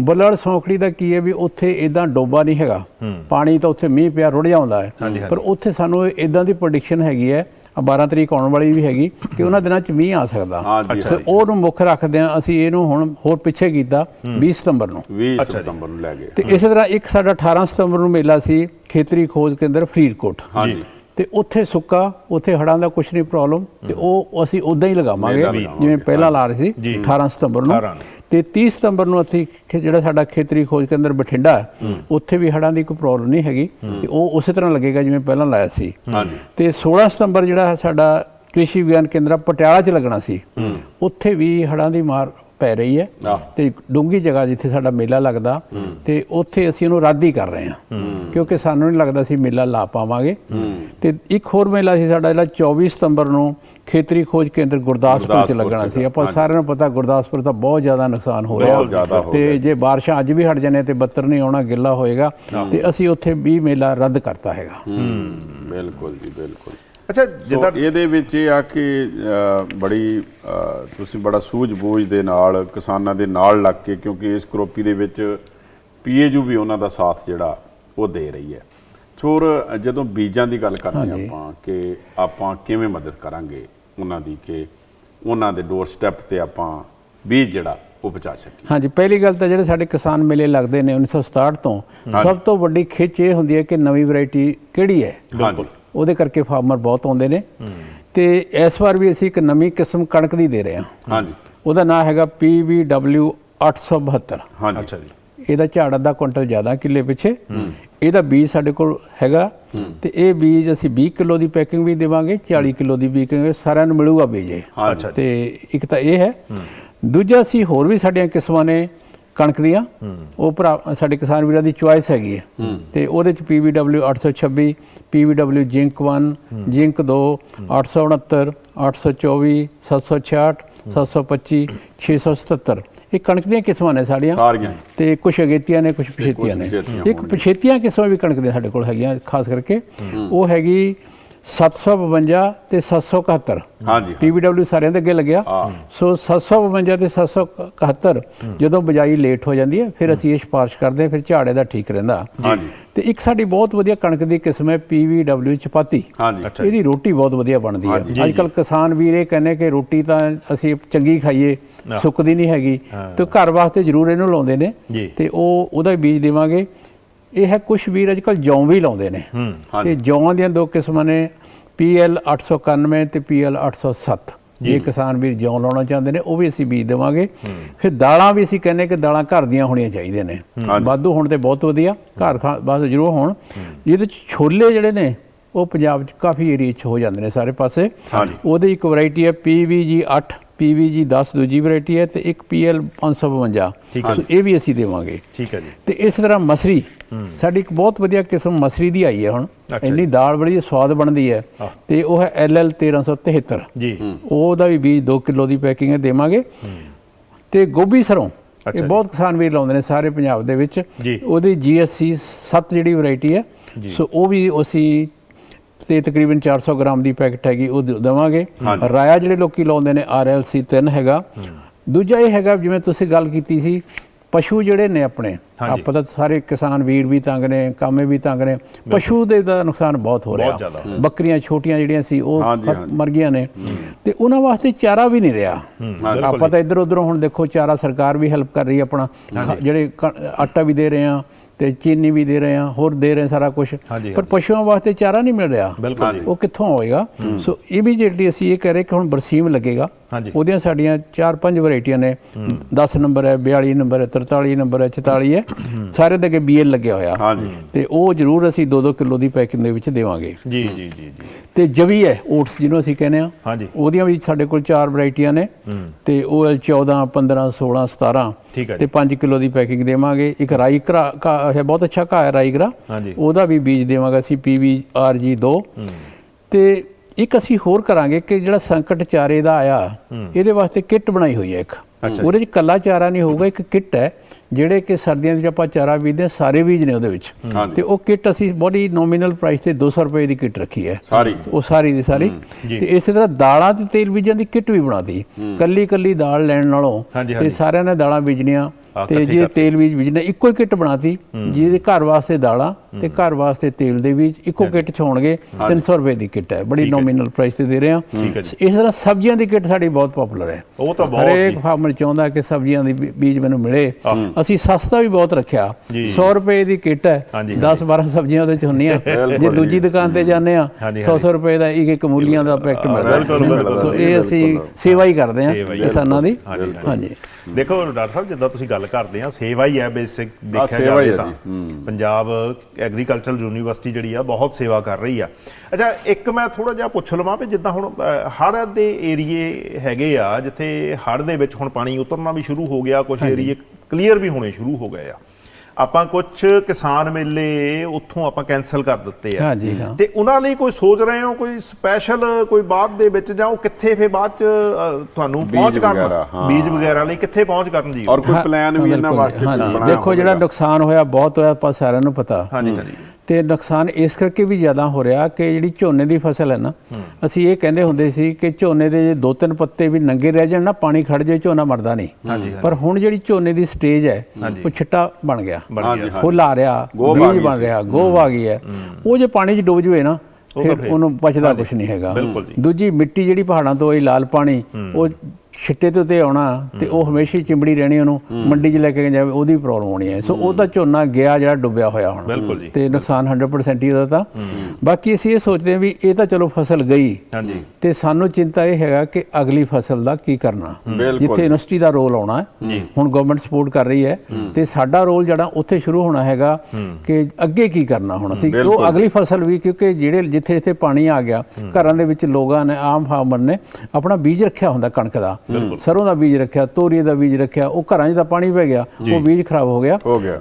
ਬਲੌੜ ਸੌਖੜੀ ਦਾ ਕੀ ਹੈ ਵੀ ਉੱਥੇ ਇਦਾਂ ਡੋਬਾ ਨਹੀਂ ਹੈਗਾ। ਪਾਣੀ ਤਾਂ ਉੱਥੇ ਮੀਂਹ ਪਿਆ ਰੁੜ ਜਾਂਦਾ ਹੈ। ਪਰ ਉੱਥੇ ਸਾਨੂੰ ਇਦਾਂ ਦੀ ਪ੍ਰੈਡਿਕਸ਼ਨ ਹੈਗੀ ਹੈ 12 ਤਰੀਕ ਆਉਣ ਵਾਲੀ ਵੀ ਹੈਗੀ ਕਿ ਉਹਨਾਂ ਦਿਨਾਂ ਚ ਮੀਂਹ ਆ ਸਕਦਾ। ਸੋ ਉਹਨੂੰ ਮੁੱਖ ਰੱਖਦੇ ਆ ਅਸੀਂ ਇਹਨੂੰ ਹੁਣ ਹੋਰ ਪਿੱਛੇ ਕੀਤਾ 20 ਸਤੰਬਰ ਨੂੰ। 20 ਸਤੰਬਰ ਨੂੰ ਲੈ ਗਏ। ਤੇ ਇਸੇ ਤਰ੍ਹਾਂ ਇੱਕ ਸਾਡਾ 18 ਸਤੰਬਰ ਨੂੰ ਮੇਲਾ ਸੀ ਖੇਤਰੀ ਖੋਜ ਕੇਂਦਰ ਫਰੀਦਕੋਟ। ਹਾਂਜੀ ਤੇ ਉੱਥੇ ਸੁੱਕਾ ਉੱਥੇ ਹੜਾਂ ਦਾ ਕੁਝ ਨਹੀਂ ਪ੍ਰੋਬਲਮ ਤੇ ਉਹ ਅਸੀਂ ਉਦਾਂ ਹੀ ਲਗਾਵਾਂਗੇ। ਜਿਵੇਂ ਪਹਿਲਾਂ ਲਾ ਰਹੇ ਸੀ ਜੀ। 18 ਸਤੰਬਰ ਨੂੰ। 18 ਨੂੰ। ਤੇ 30 ਸਤੰਬਰ ਨੂੰ ਅਸੀਂ ਜਿਹੜਾ ਸਾਡਾ ਖੇਤਰੀ ਖੋਜ ਕੇਂਦਰ ਬਠਿੰਡਾ ਉੱਥੇ ਵੀ ਹੜਾਂ ਦੀ ਕੋਈ ਪ੍ਰੋਬਲਮ ਨਹੀਂ ਹੈਗੀ ਤੇ ਉਹ ਉਸੇ ਤਰ੍ਹਾਂ ਲੱਗੇਗਾ ਜਿਵੇਂ ਪਹਿਲਾਂ ਲਾਇਆ ਸੀ। ਤੇ 16 ਸਤੰਬਰ ਜਿਹੜਾ ਸਾਡਾ ਕ੍ਰਿਸ਼ੀ ਵਿਗਿਆਨ ਕੇਂਦਰ ਪਟਿਆਲਾ 'ਚ ਲੱਗਣਾ ਸੀ ਉੱਥੇ ਵੀ ਹੜਾਂ ਦੀ ਮਾਰ ਪੈ ਰਹੀ ਹੈ। ਤੇ ਡੂੰਗੀ ਜਗ੍ਹਾ ਜਿੱਥੇ ਸਾਡਾ ਮੇਲਾ ਲੱਗਦਾ ਤੇ ਉੱਥੇ ਅਸੀਂ ਉਹਨੂੰ ਰੱਦ ਹੀ ਕਰ ਰਹੇ ਹਾਂ। ਕਿਉਂਕਿ ਸਾਨੂੰ ਨਹੀਂ ਲੱਗਦਾ ਸੀ ਮੇਲਾ ਲਾ ਪਾਵਾਂਗੇ। ਤੇ ਇੱਕ ਹੋਰ ਮੇਲਾ ਸੀ ਸਾਡਾ ਜਿਹੜਾ 24 ਸਤੰਬਰ ਨੂੰ ਖੇਤਰੀ ਖੋਜ ਕੇਂਦਰ ਗੁਰਦਾਸਪੁਰ ਚ ਲੱਗਣਾ ਸੀ। ਆਪਾਂ ਸਾਰਿਆਂ ਨੂੰ ਪਤਾ ਗੁਰਦਾਸਪੁਰ ਦਾ ਬਹੁਤ ਜ਼ਿਆਦਾ ਨੁਕਸਾਨ ਹੋ ਰਿਹਾ। ਤੇ ਜੇ ਬਾਰਿਸ਼ਾਂ ਅੱਜ ਵੀ ਹਟ ਜਾਣੇ ਤੇ ਬੱਤਰ ਨਹੀਂ ਆਉਣਾ ਗਿੱਲਾ ਹੋਏਗਾ ਤੇ ਅਸੀਂ ਉੱਥੇ ਵੀ ਮੇਲਾ ਰੱਦ ਕਰਤਾ ਹੈਗਾ। ਬਿਲਕੁਲ ਜੀ ਬਿਲਕੁਲ। ਅੱਛਾ ਜਿੱਦਾਂ ਇਹਦੇ ਵਿੱਚ ਇਹ ਆ ਕਿ ਬੜੀ ਤੁਸੀਂ ਬੜਾ ਸੂਝ-ਬੂਝ ਦੇ ਨਾਲ ਕਿਸਾਨਾਂ ਦੇ ਨਾਲ ਲੱਗ ਕੇ ਕਿਉਂਕਿ ਇਸ ਕਰੋਪੀ ਦੇ ਵਿੱਚ ਪੀਏਯੂ ਵੀ ਉਹਨਾਂ ਦਾ ਸਾਥ ਜਿਹੜਾ ਉਹ ਦੇ ਰਹੀ ਹੈ। ਹੋਰ ਜਦੋਂ ਬੀਜਾਂ ਦੀ ਗੱਲ ਕਰਦੇ। ਆਪਾਂ ਕਿ ਆਪਾਂ ਕਿਵੇਂ ਮਦਦ ਕਰਾਂਗੇ ਉਹਨਾਂ ਦੀ ਕਿ ਉਹਨਾਂ ਦੇ ਡੋਰ ਸਟੈਪ ਤੇ ਆਪਾਂ ਬੀਜ ਜਿਹੜਾ ਉਹ ਪਹੁੰਚਾ ਸਕੀਏ। ਹਾਂਜੀ ਪਹਿਲੀ ਗੱਲ ਤਾਂ ਜਿਹੜੇ ਸਾਡੇ ਕਿਸਾਨ ਮੇਲੇ ਲੱਗਦੇ ਨੇ 1967 ਤੋਂ ਸਭ ਤੋਂ ਵੱਡੀ ਖਿੱਚ ਇਹ ਹੁੰਦੀ ਹੈ ਕਿ ਨਵੀਂ ਵੈਰਾਈਟੀ ਕਿਹੜੀ ਹੈ? ਹਾਂਜੀ। ਉਹਦੇ ਕਰਕੇ ਫਾਰਮਰ ਬਹੁਤ ਆਉਂਦੇ ਨੇ। ਤੇ ਇਸ ਵਾਰ ਵੀ ਅਸੀਂ ਇੱਕ ਨਵੀਂ ਕਿਸਮ ਕਣਕ ਦੀ ਦੇ ਰਹੇ ਹਾਂ। ਹਾਂਜੀ। ਉਹਦਾ ਨਾਮ ਹੈਗਾ PVW 872 ਹਾਂਜੀ। ਅੱਛਾ ਜੀ। ਇਹਦਾ ਝਾੜ ਅੱਧਾ ਕੁਇੰਟਲ ਜ਼ਿਆਦਾ ਕਿੱਲੇ ਪਿੱਛੇ। ਇਹਦਾ ਬੀਜ ਸਾਡੇ ਕੋਲ ਹੈਗਾ। ਤੇ ਇਹ ਬੀਜ ਅਸੀਂ 20 ਕਿਲੋ ਦੀ ਪੈਕਿੰਗ ਵੀ ਦੇਵਾਂਗੇ 40 ਕਿਲੋ ਦੀ ਵੀ ਸਾਰਿਆਂ ਨੂੰ ਮਿਲੂਗਾ ਬੀਜ ਇਹ। ਹਾਂਜੀ। ਤੇ ਇੱਕ ਤਾਂ ਇਹ ਹੈ। ਦੂਜਾ ਸੀ ਹੋਰ ਵੀ ਸਾਡੀਆਂ ਕਿਸਮਾਂ ਨੇ। ਕਣਕ ਦੀਆਂ ਉਹ ਭਰਾ ਸਾਡੇ ਕਿਸਾਨ ਵੀਰਾਂ ਦੀ ਚੁਆਇਸ ਹੈਗੀ ਹੈ। ਤੇ ਉਹਦੇ ਚ PVW 826 PVW ਜਿੰਕ 1 ਜਿੰਕ 2 869 824 766 725 677 ਇਹ ਕਣਕ ਦੀਆਂ ਕਿਸਮਾਂ ਨੇ ਸਾਡੀਆਂ। ਤੇ ਕੁਝ ਅਗੇਤੀਆਂ ਨੇ ਕੁਝ ਪਛੇਤੀਆਂ ਨੇ। ਇੱਕ ਪਛੇਤੀਆਂ ਕਿਸਮਾਂ ਵੀ ਕਣਕ ਦੇ ਸਾਡੇ ਕੋਲ ਹੈਗੀਆਂ ਖਾਸ ਕਰਕੇ। ਉਹ ਹੈਗੀ 752 ਤੇ 771 ਹਾਂਜੀ PVW ਸਾਰਿਆਂ ਦੇ ਅੱਗੇ ਲੱਗਿਆ। ਸੋ 752 ਤੇ 771 ਜਦੋਂ ਬਜਾਈ ਲੇਟ ਹੋ ਜਾਂਦੀ ਹੈ ਫਿਰ ਅਸੀਂ ਇਹ ਸਿਫਾਰਿਸ਼ ਕਰਦੇ ਹਾਂ ਫਿਰ ਝਾੜੇ ਦਾ ਠੀਕ ਰਹਿੰਦਾ। ਹਾਂਜੀ। ਤੇ ਇੱਕ ਸਾਡੀ ਬਹੁਤ ਵਧੀਆ ਕਣਕ ਦੀ ਕਿਸਮ ਹੈ PVW ਚਪਾਤੀ। ਹਾਂਜੀ। ਇਹਦੀ ਰੋਟੀ ਬਹੁਤ ਵਧੀਆ ਬਣਦੀ ਹੈ। ਅੱਜ ਕੱਲ ਕਿਸਾਨ ਵੀਰ ਇਹ ਕਹਿੰਦੇ ਕਿ ਰੋਟੀ ਤਾਂ ਅਸੀਂ ਚੰਗੀ ਖਾਈਏ ਸੁੱਕਦੀ ਨਹੀਂ ਹੈਗੀ। ਤੇ ਘਰ ਵਾਸਤੇ ਜ਼ਰੂਰ ਇਹਨੂੰ ਲਾਉਂਦੇ ਨੇ। ਤੇ ਉਹ ਉਹਦਾ ਬੀਜ ਦੇਵਾਂਗੇ। ਇਹ ਹੈ ਕੁਝ ਵੀਰ ਅੱਜ ਕੱਲ ਜੌਂ ਵੀ ਲਾਉਂਦੇ ਨੇ। ਤੇ ਜੌਂਾਂ ਦੀਆਂ ਦੋ ਕਿਸਮਾਂ ਨੇ PL 891 ਤੇ PL 807 ਜੇ। ਕਿਸਾਨ ਵੀਰ ਜੌਂ ਲਾਉਣਾ ਚਾਹੁੰਦੇ ਨੇ ਉਹ ਵੀ ਅਸੀਂ ਬੀਜ ਦੇਵਾਂਗੇ। ਫਿਰ ਦਾਲਾਂ ਵੀ ਅਸੀਂ ਕਹਿੰਦੇ ਕਿ ਦਾਲਾਂ ਘਰ ਦੀਆਂ ਹੋਣੀਆਂ ਚਾਹੀਦੀਆਂ ਨੇ। ਵਾਧੂ ਹੋਣ ਤੇ ਬਹੁਤ ਵਧੀਆ ਘਰ ਖਾ ਬਸ ਜ਼ਰੂਰ ਹੋਣ। ਜਿਹਦੇ ਚ ਛੋਲੇ ਜਿਹੜੇ ਨੇ ਉਹ ਪੰਜਾਬ 'ਚ ਕਾਫੀ ਏਰੀਆ 'ਚ ਹੋ ਜਾਂਦੇ ਨੇ ਸਾਰੇ ਪਾਸੇ। ਉਹਦੀ ਇੱਕ ਵੈਰਾਈਟੀ ਹੈ PVG 8 PVG 10 ਦੂਜੀ ਵੈਰਾਈਟੀ ਹੈ ਤੇ ਇੱਕ PL 552 ਸੋ ਇਹ ਵੀ ਅਸੀਂ ਦੇਵਾਂਗੇ। ਠੀਕ ਹੈ ਜੀ। ਤੇ ਇਸ ਤਰ੍ਹਾਂ ਮਸਰੀ ਸਾਡੀ ਇੱਕ ਬਹੁਤ ਵਧੀਆ ਕਿਸਮ ਮਸਰੀ ਦੀ ਆਈ ਹੈ ਹੁਣ। ਇੰਨੀ ਦਾਲ ਬੜੀ ਸਵਾਦ ਬਣਦੀ ਹੈ ਤੇ ਉਹ ਹੈ LL 1373 ਜੀ। ਉਹਦਾ ਵੀ ਬੀਜ 2 ਕਿਲੋ ਦੀ ਪੈਕਿੰਗ ਹੈ ਦੇਵਾਂਗੇ। ਤੇ ਗੋਭੀ ਸਰੋਂ ਇਹ। ਬਹੁਤ ਕਿਸਾਨ ਵੀਰ ਲਾਉਂਦੇ ਨੇ ਸਾਰੇ ਪੰਜਾਬ ਦੇ ਵਿੱਚ। ਜੀ। ਉਹਦੀ GSC 7 ਜਿਹੜੀ ਵੈਰਾਈਟੀ ਹੈ ਸੋ ਉਹ ਵੀ ਅਸੀਂ ਤੇ ਤਕਰੀਬਨ 400 ਗ੍ਰਾਮ ਦੀ ਪੈਕਟ ਹੈਗੀ ਉਹ ਦੇਵਾਂਗੇ। ਰਾਇਆ ਜਿਹੜੇ ਲੋਕੀ ਲਾਉਂਦੇ ਨੇ RLC 3 ਹੈਗਾ। ਦੂਜਾ ਇਹ ਹੈਗਾ ਜਿਵੇਂ ਤੁਸੀਂ ਗੱਲ ਕੀਤੀ ਸੀ ਪਸ਼ੂ ਜਿਹੜੇ ਨੇ ਆਪਣੇ। ਆਪਾਂ ਤਾਂ ਸਾਰੇ ਕਿਸਾਨ ਵੀਰ ਵੀ ਤੰਗ ਨੇ ਕਾਮੇ ਵੀ ਤੰਗ ਨੇ ਪਸ਼ੂ ਦੇ ਦਾ ਨੁਕਸਾਨ ਬਹੁਤ ਹੋ ਰਿਹਾ। ਜ਼ਿਆਦਾ। ਬੱਕਰੀਆਂ ਛੋਟੀਆਂ ਜਿਹੜੀਆਂ ਸੀ ਉਹ। ਮਰ ਗਈਆਂ ਨੇ। ਤੇ ਉਹਨਾਂ ਵਾਸਤੇ ਚਾਰਾ ਵੀ ਨਹੀਂ ਰਿਹਾ। ਆਪਾਂ ਤਾਂ ਇੱਧਰ ਉੱਧਰੋਂ ਹੁਣ ਦੇਖੋ ਚਾਰਾ ਸਰਕਾਰ ਵੀ ਹੈਲਪ ਕਰ ਰਹੀ ਹੈ ਆਪਣਾ। ਖਾ- ਜਿਹੜੇ ਕ- ਆਟਾ ਵੀ ਦੇ ਰਹੇ ਆ ਤੇ ਚੀਨੀ ਵੀ ਦੇ ਰਹੇ ਆ ਹੋਰ ਦੇ ਰਹੇ ਸਾਰਾ ਕੁਝ ਪਰ ਪਸ਼ੂਆਂ ਵਾਸਤੇ ਚਾਰਾ ਨਹੀਂ ਮਿਲ ਰਿਹਾ। ਉਹ ਕਿੱਥੋਂ ਹੋਏਗਾ? ਸੋ ਇਮੀਡੀਏਟਲੀ ਅਸੀਂ ਇਹ ਕਹਿ ਰਹੇ ਕਿ ਹੁਣ ਬਰਸੀਮ ਲੱਗੇਗਾ। ਉਹਦੀਆਂ ਸਾਡੀਆਂ 4-5 ਵੈਰਾਈਟੀਆਂ ਨੇ। 10 ਨੰਬਰ ਹੈ 42 ਨੰਬਰ ਹੈ 43 ਨੰਬਰ ਹੈ 44 ਹੈ। ਸਾਰੇ ਦੇ ਅੱਗੇ ਬੀਐਲ ਲੱਗਿਆ ਹੋਇਆ। ਹਾਂਜੀ। ਤੇ ਉਹ ਜ਼ਰੂਰ ਅਸੀਂ 2-2 ਕਿਲੋ ਦੀ ਪੈਕਿੰਗ ਦੇ ਵਿੱਚ ਦੇਵਾਂਗੇ। ਜੀ ਜੀ ਜੀ ਜੀ। ਤੇ ਜਵੀ ਹੈ ਓਟਸ ਜਿਹਨੂੰ ਅਸੀਂ ਕਹਿੰਦੇ ਆ ਹਾਂਜੀ। ਉਹਦੀਆਂ ਵੀ ਸਾਡੇ ਕੋਲ ਚਾਰ ਵੈਰਾਈਟੀਆਂ ਨੇ। ਤੇ ਉਹ ਹੈ 14 15 16 17 ਠੀਕ ਹੈ ਤੇ 5 ਕਿਲੋ ਦੀ ਪੈਕਿੰਗ ਦੇਵਾਂਗੇ। ਇੱਕ ਰਾਈ ਘਰਾ ਹੈ ਬਹੁਤ ਅੱਛਾ ਘਾਹ ਹੈ ਰਾਈ ਘਰਾ ਹਾਂਜੀ। ਉਹਦਾ ਵੀ ਬੀਜ ਦੇਵਾਂਗੇ ਅਸੀਂ PVRG 2 ਤੇ ਇੱਕ ਅਸੀਂ ਹੋਰ ਕਰਾਂਗੇ ਕਿ ਜਿਹੜਾ ਸੰਕਟ ਚਾਰੇ ਦਾ ਆਇਆ ਇਹਦੇ ਵਾਸਤੇ ਕਿੱਟ ਬਣਾਈ ਹੋਈ ਹੈ ਇੱਕ। ਉਹਦੇ 'ਚ ਕੱਲਾ ਚਾਰਾ ਨਹੀਂ ਹੋਊਗਾ ਇੱਕ ਕਿੱਟ ਹੈ ਜਿਹੜੇ ਕਿ ਸਰਦੀਆਂ ਵਿੱਚ ਆਪਾਂ ਚਾਰਾ ਬੀਜਦੇ ਸਾਰੇ ਬੀਜ ਨੇ ਉਹਦੇ ਵਿੱਚ। ਤੇ ਉਹ ਕਿੱਟ ਅਸੀਂ ਬੜੀ ਨੋਮੀਨਲ ਪ੍ਰਾਈਸ ਤੇ 200 ਰੁਪਏ ਦੀ ਕਿੱਟ ਰੱਖੀ ਹੈ। ਉਹ ਸਾਰੀ ਦੀ ਸਾਰੀ। ਤੇ ਇਸੇ ਤਰ੍ਹਾਂ ਦਾਲਾਂ ਤੇ ਤੇਲ ਬੀਜਾਂ ਦੀ ਕਿੱਟ ਵੀ ਬਣਾਤੀ ਕੱਲੀ ਕੱਲੀ ਦਾਲ ਲੈਣ ਨਾਲੋਂ ਤੇ। ਸਾਰਿਆਂ ਨੇ ਦਾਲਾਂ ਬੀਜਣੀਆਂ। ਤੇ ਜੇ। ਤੇਲ ਬੀਜ ਬੀਜਣਾ ਇੱਕੋ ਹੀ ਕਿੱਟ ਬਣਾਤੀ ਜਿਹਦੇ ਘਰ ਵਾਸਤੇ ਦਾਲਾਂ ਤੇ ਘਰ ਵਾਸਤੇ ਤੇਲ ਦੇ ਬੀਜ ਇੱਕੋ ਕਿੱਟ ਚ ਹੋਣਗੇ 300 ਰੁਪਏ ਦੀ ਕਿੱਟ ਹੈ। ਬੜੀ ਨੋਮੀਨਲ ਪ੍ਰਾਈਸ ਤੇ ਦੇ ਰਹੇ ਹਾਂ। ਇਸ ਤਰ੍ਹਾਂ ਸਬਜ਼ੀਆਂ ਦੀ ਕਿੱਟ ਸਾਡੀ ਬਹੁਤ ਪਪੂਲਰ ਹੈ। ਉਹ ਤਾਂ ਬਹੁਤ ਹਰੇਕ। ਫਾਰਮਰ ਚਾਹੁੰਦਾ ਕਿ ਸਬਜ਼ੀਆਂ ਦੀ ਬੀਜ ਮੈਨੂੰ ਮਿਲੇ। ਅਸੀਂ ਸਸਤਾ ਵੀ ਬਹੁਤ ਰੱਖਿਆ। ਜੀ। 100 ਰੁਪਏ ਦੀ ਕਿੱਟ ਹੈ। ਹਾਂਜੀ, 10 12 ਸਬਜ਼ੀਆਂ ਉਹਦੇ ਚ ਹੁੰਦੀਆਂ। ਜੇ ਦੂਜੀ ਦੁਕਾਨ ਤੇ ਜਾਂਦੇ ਆ ਹਾਂਜੀ, 100 100 ਰੁਪਏ ਦਾ ਇੱਕ ਇੱਕ ਮੂਲੀਆਂ ਦਾ ਪੈਕਟ ਮਿਲਦਾ। ਸੋ ਇਹ ਅਸੀਂ ਸੇਵਾ ਹੀ ਕਰਦੇ ਹੀ, ਕਿਸਾਨਾਂ ਦੀ। ਹਾਂਜੀ। ਦੇਖੋ ਡਾਕਟਰ ਸਾਹਿਬ ਜਿੱਦਾਂ ਤੁਸੀਂ ਗੱਲ ਕਰਦੇ ਆ ਸੇਵਾ ਹੀ ਹੈ ਬੇਸਿਕ ਦੇਖਿਆ ਜਾਵੇ ਤਾਂ। ਪੰਜਾਬ ਐਗਰੀਕਲਚਰਲ ਯੂਨੀਵਰਸਿਟੀ ਜਿਹੜੀ ਆ ਬਹੁਤ ਸੇਵਾ ਕਰ ਰਹੀ ਆ। ਅੱਛਾ ਇੱਕ ਮੈਂ ਥੋੜਾ ਜਿਹਾ ਪੁੱਛ ਲਵਾਂ ਵੀ ਜਿੱਦਾਂ ਹੁਣ ਹੜ੍ਹ ਦੇ ਏਰੀਏ ਹੈਗੇ ਆ ਜਿੱਥੇ ਹੜ੍ਹ ਦੇ ਵਿੱਚ ਹੁਣ ਪਾਣੀ ਉਤਰਨਾ ਵੀ ਸ਼ੁਰੂ ਹੋ ਗਿਆ ਕੁਝ ਏਰੀਏ ਕਲੀਅਰ ਵੀ ਹੋਣੇ ਸ਼ੁਰੂ ਹੋ ਗਏ ਆ। ਆਪਾਂ ਕੁਝ ਕਿਸਾਨ ਮੇਲੇ ਉੱਥੋਂ ਆਪਾਂ ਕੈਨਸਲ ਕਰ ਦਿੱਤੇ ਆ ਹਾਂਜੀ, ਹਾਂ। ਤੇ ਉਹਨਾਂ ਲਈ ਕੋਈ ਸੋਚ ਰਹੇ ਹੋ ਕੋਈ ਸਪੈਸ਼ਲ ਕੋਈ ਬਾਅਦ ਦੇ ਵਿੱਚ ਜਾਂ ਉਹ ਕਿੱਥੇ ਫੇ ਬਾਅਦ ਚ ਅ, ਤੁਹਾਨੂੰ ਬੀਜ ਪਹੁੰਚ ਕਰਨ ਵਗੈਰਾ, ਹਾਂ। ਬੀਜ ਵਗੈਰਾ ਲਈ ਕਿੱਥੇ ਪਹੁੰਚ ਕਰਨ ਜੀ ਔਰ ਕੋਈ ਪਲਾਨ ਵੀ ਇਹਨਾਂ ਵਾਸਤੇ। ਬਣਾਇਆ ਦੇਖੋ ਜਿਹੜਾ ਹੋਵੇਗਾ। ਨੁਕਸਾਨ ਹੋਇਆ ਬਹੁਤ ਹੋਇਆ ਆਪਾਂ ਸਾਰਿਆਂ ਨੂੰ ਪਤਾ ਹਾਂਜੀ ਹਾਂਜੀ ਤੇ ਨੁਕਸਾਨ ਇਸ ਕਰਕੇ ਵੀ ਜ਼ਿਆਦਾ ਹੋ ਰਿਹਾ ਕਿ ਜਿਹੜੀ ਝੋਨੇ ਦੀ ਫਸਲ ਹੈ ਨਾ ਅਸੀਂ ਇਹ ਕਹਿੰਦੇ ਹੁੰਦੇ ਸੀ ਕਿ ਝੋਨੇ ਦੇ ਜੇ ਦੋ ਤਿੰਨ ਪੱਤੇ ਵੀ ਨੰਗੇ ਰਹਿ ਜਾਣ ਨਾ ਪਾਣੀ ਖੜ ਜਾਏ ਝੋਨਾ ਮਰਦਾ ਨਹੀਂ। ਪਰ ਹੁਣ ਜਿਹੜੀ ਝੋਨੇ ਦੀ ਸਟੇਜ ਹੈ ਉਹ ਛਿੱਟਾ ਬਣ ਗਿਆ। ਫੁੱਲ ਆ ਰਿਹਾ ਬੀਜ ਬਣ। ਰਿਹਾ ਗੋਭ ਆ ਗਈ ਹੈ। ਉਹ ਜੇ ਪਾਣੀ 'ਚ ਡੁੱਬ ਜਵੇ ਨਾ ਫਿਰ ਉਹਨੂੰ ਬਚਦਾ ਕੁਝ ਨਹੀਂ ਹੈਗਾ। ਦੂਜੀ ਮਿੱਟੀ ਜਿਹੜੀ ਪਹਾੜਾਂ ਤੋਂ ਆਈ ਲਾਲ ਪਾਣੀ ਉਹ ਛਿੱਟੇ ਤੇ ਉੱਤੇ ਆਉਣਾ ਤੇ ਉਹ ਹਮੇਸ਼ਾ ਹੀ ਚਿੰਬੜੀ ਰਹਿਣੀ ਉਹਨੂੰ ਮੰਡੀ 'ਚ ਲੈ ਕੇ ਜਾਵੇ ਉਹਦੀ ਪ੍ਰੋਬਲਮ ਹੋਣੀ ਹੈ। ਸੋ ਉਹਦਾ ਝੋਨਾ ਗਿਆ ਜਿਹੜਾ ਡੁੱਬਿਆ ਹੋਇਆ ਹੁਣ। ਤੇ ਨੁਕਸਾਨ 100% ਹੀ ਉਹਦਾ ਤਾਂ। ਬਾਕੀ ਅਸੀਂ ਇਹ ਸੋਚਦੇ ਹਾਂ ਵੀ ਇਹ ਤਾਂ ਚਲੋ ਫਸਲ ਗਈ। ਹਾਂਜੀ। ਤੇ ਸਾਨੂੰ ਚਿੰਤਾ ਇਹ ਹੈਗਾ ਕਿ ਅਗਲੀ ਫਸਲ ਦਾ ਕੀ ਕਰਨਾ। ਜਿੱਥੇ ਯੂਨੀਵਰਸਿਟੀ ਦਾ ਰੋਲ ਆਉਣਾ ਹੈ। ਹੁਣ ਗਵਰਨਮੈਂਟ ਸਪੋਰਟ ਕਰ ਰਹੀ ਹੈ। ਤੇ ਸਾਡਾ ਰੋਲ ਜਿਹੜਾ ਉੱਥੇ ਸ਼ੁਰੂ ਹੋਣਾ ਹੈਗਾ ਕਿ ਅੱਗੇ ਕੀ ਕਰਨਾ ਹੁਣ ਅਸੀਂ। ਉਹ ਅਗਲੀ ਫਸਲ ਵੀ ਕਿਉਂਕਿ ਜਿਹੜੇ ਜਿੱਥੇ ਜਿੱਥੇ ਪਾਣੀ ਆ ਗਿਆ ਘਰਾਂ ਦੇ ਵਿੱਚ ਲੋਕਾਂ ਨੇ ਆਮ ਫਾਰਮਰ ਨੇ ਆਪਣਾ ਬੀਜ ਰੱਖਿਆ ਹੁੰਦਾ ਕਣਕ ਦਾ। ਸਰੋਂ ਦਾ ਬੀਜ ਰੱਖਿਆ ਤੋਰੀ ਦਾ ਬੀਜ ਰੱਖਿਆ ਉਹ ਘਰਾਂ 'ਚ ਤਾਂ ਪਾਣੀ ਪੈ ਗਿਆ ਉਹ ਬੀਜ ਖਰਾਬ ਹੋ ਗਿਆ।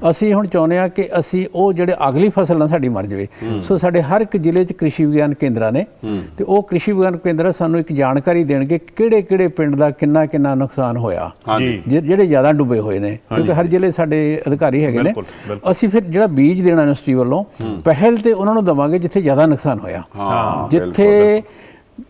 ਅਸੀਂ ਹੁਣ ਚਾਹੁੰਦੇ ਆ ਕਿ ਅਸੀਂ ਉਹ ਜਿਹੜੇ ਅਗਲੀ ਫਸਲ ਨਾ ਸਾਡੀ ਮਰ ਜਾਵੇ। ਸੋ ਸਾਡੇ ਹਰ ਇੱਕ ਜ਼ਿਲ੍ਹੇ 'ਚ ਕ੍ਰਿਸ਼ੀ ਵਿਗਿਆਨ ਕੇਂਦਰਾਂ ਨੇ। ਤੇ ਉਹ ਕ੍ਰਿਸ਼ੀ ਵਿਗਿਆਨ ਕੇਂਦਰ ਸਾਨੂੰ ਇੱਕ ਜਾਣਕਾਰੀ ਦੇਣਗੇ ਕਿਹੜੇ ਕਿਹੜੇ ਪਿੰਡ ਦਾ ਕਿੰਨਾ ਕਿੰਨਾ ਨੁਕਸਾਨ ਹੋਇਆ। ਜਿਹੜੇ ਜ਼ਿਆਦਾ ਡੁੱਬੇ ਹੋਏ ਨੇ ਕਿਉਂਕਿ ਹਰ ਜ਼ਿਲ੍ਹੇ ਸਾਡੇ ਅਧਿਕਾਰੀ ਹੈਗੇ ਨੇ। ਅਸੀਂ ਫਿਰ ਜਿਹੜਾ ਬੀਜ ਦੇਣਾ ਯੂਨੀਵਰਸਿਟੀ ਵੱਲੋਂ ਪਹਿਲ ਤੇ ਉਹਨਾਂ ਨੂੰ ਦਵਾਂਗੇ ਜਿੱਥੇ ਜ਼ਿਆਦਾ ਨੁਕਸਾਨ ਹੋਇਆ। ਜਿੱਥੇ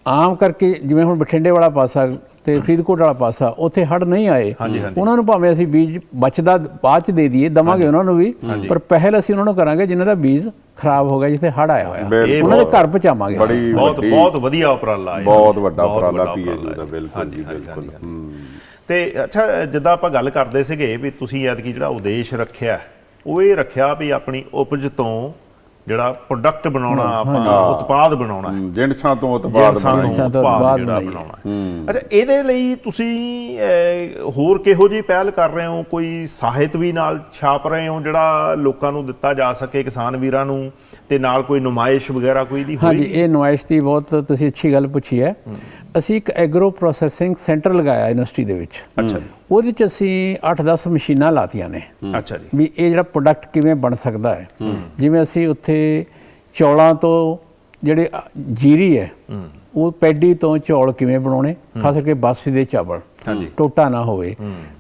ਆਮ ਕਰਕੇ ਜਿਵੇਂ ਹੁਣ ਬਠਿੰਡੇ ਵਾਲਾ ਪਾਸਾ ਤੇ ਫਰੀਦਕੋਟ ਵਾਲਾ ਪਾਸਾ ਉੱਥੇ ਹੜ ਨਹੀਂ ਆਏ। ਉਹਨਾਂ ਨੂੰ ਭਾਵੇਂ ਅਸੀਂ ਬੀਜ ਬਚਦਾ ਬਾਅਦ ਚ ਦੇ ਦਈਏ ਦਵਾਂਗੇ ਉਹਨਾਂ ਨੂੰ ਵੀ ਪਰ ਪਹਿਲ ਅਸੀਂ ਉਹਨਾਂ ਨੂੰ ਕਰਾਂਗੇ ਜਿਨ੍ਹਾਂ ਦਾ ਬੀਜ ਖਰਾਬ ਹੋ ਗਿਆ ਜਿੱਥੇ ਹੜ ਆਇਆ ਹੋਇਆ। ਉਹਨਾਂ ਦੇ ਘਰ ਪਹੁੰਚਾਵਾਂਗੇ। ਬੜੀ ਬਹੁਤ ਵੱਡੀ ਬਹੁਤ ਵਧੀਆ ਉਪਰਾਲਾ ਹੈ। ਬਹੁਤ ਵੱਡਾ ਉਪਰਾਲਾ ਪੀਏਯੂ ਦਾ। ਬਿਲਕੁਲ ਜੀ ਬਿਲਕੁਲ। ਤੇ ਅੱਛਾ ਜਿੱਦਾਂ ਆਪਾਂ ਗੱਲ ਕਰਦੇ ਸੀਗੇ ਵੀ ਤੁਸੀਂ ਐਤਕੀ ਜਿਹੜਾ ਉਦੇਸ਼ ਰੱਖਿਆ ਉਹ ਇਹ ਰੱਖਿਆ ਵੀ ਆਪਣੀ ਉਪਜ ਤੋਂ ਜਿਹੜਾ ਪ੍ਰੋਡਕਟ ਬਣਾਉਣਾ ਆਪਾਂ ਉਤਪਾਦ ਬਣਾਉਣਾ ਹੈ ਜਿਣਸਾਂ ਤੋਂ ਉਤਪਾਦ ਜਿਹੜਾ। ਬਣਾਉਣਾ ਹੈ। ਅੱਛਾ ਇਹਦੇ ਲਈ ਤੁਸੀਂ ਹੋਰ ਕਿਹੋ ਜਿਹੀ ਪਹਿਲ ਕਰ ਰਹੇ ਹੋ? ਕੋਈ ਸਾਹਿਤ ਵੀ ਨਾਲ ਛਾਪ ਰਹੇ ਹੋ ਜਿਹੜਾ ਲੋਕਾਂ ਨੂੰ ਦਿੱਤਾ ਜਾ ਸਕੇ ਕਿਸਾਨ ਵੀਰਾਂ ਨੂੰ? ਤੇ ਨਾਲ ਕੋਈ ਨੁਮਾਇਸ਼ ਵਗੈਰਾ ਕੋਈ ਦੀ ਹਾਂਜੀ ਹੋਈ ਇਹ ਨੁਮਾਇਸ਼ ਦੀ ਬਹੁਤ ਤੁਸੀਂ ਅੱਛੀ ਗੱਲ ਪੁੱਛੀ ਹੈ। ਅਸੀਂ ਇੱਕ ਐਗਰੋ ਪ੍ਰੋਸੈਸਿੰਗ ਸੈਂਟਰ ਲਗਾਇਆ ਯੂਨੀਵਰਸਿਟੀ ਦੇ ਵਿੱਚ। ਅੱਛਾ ਜੀ। ਉਹਦੇ ਚ ਅਸੀਂ 8-10 ਮਸ਼ੀਨਾਂ ਲਾਤੀਆਂ ਨੇ। ਅੱਛਾ ਜੀ। ਵੀ ਇਹ ਜਿਹੜਾ ਪ੍ਰੋਡਕਟ ਕਿਵੇਂ ਬਣ ਸਕਦਾ ਹੈ। ਜਿਵੇਂ ਅਸੀਂ ਉੱਥੇ ਚੌਲਾਂ ਤੋਂ ਜਿਹੜੇ ਜੀਰੀ ਹੈ ਉਹ ਪੈਡੀ ਤੋਂ ਚੌਲ ਕਿਵੇਂ ਬਣਾਉਣੇ? ਖਾਸ ਕਰਕੇ ਬਾਸਮਤੀ ਦੇ ਚਾਵਲ। ਟੋਟਾ ਨਾ ਹੋਵੇ।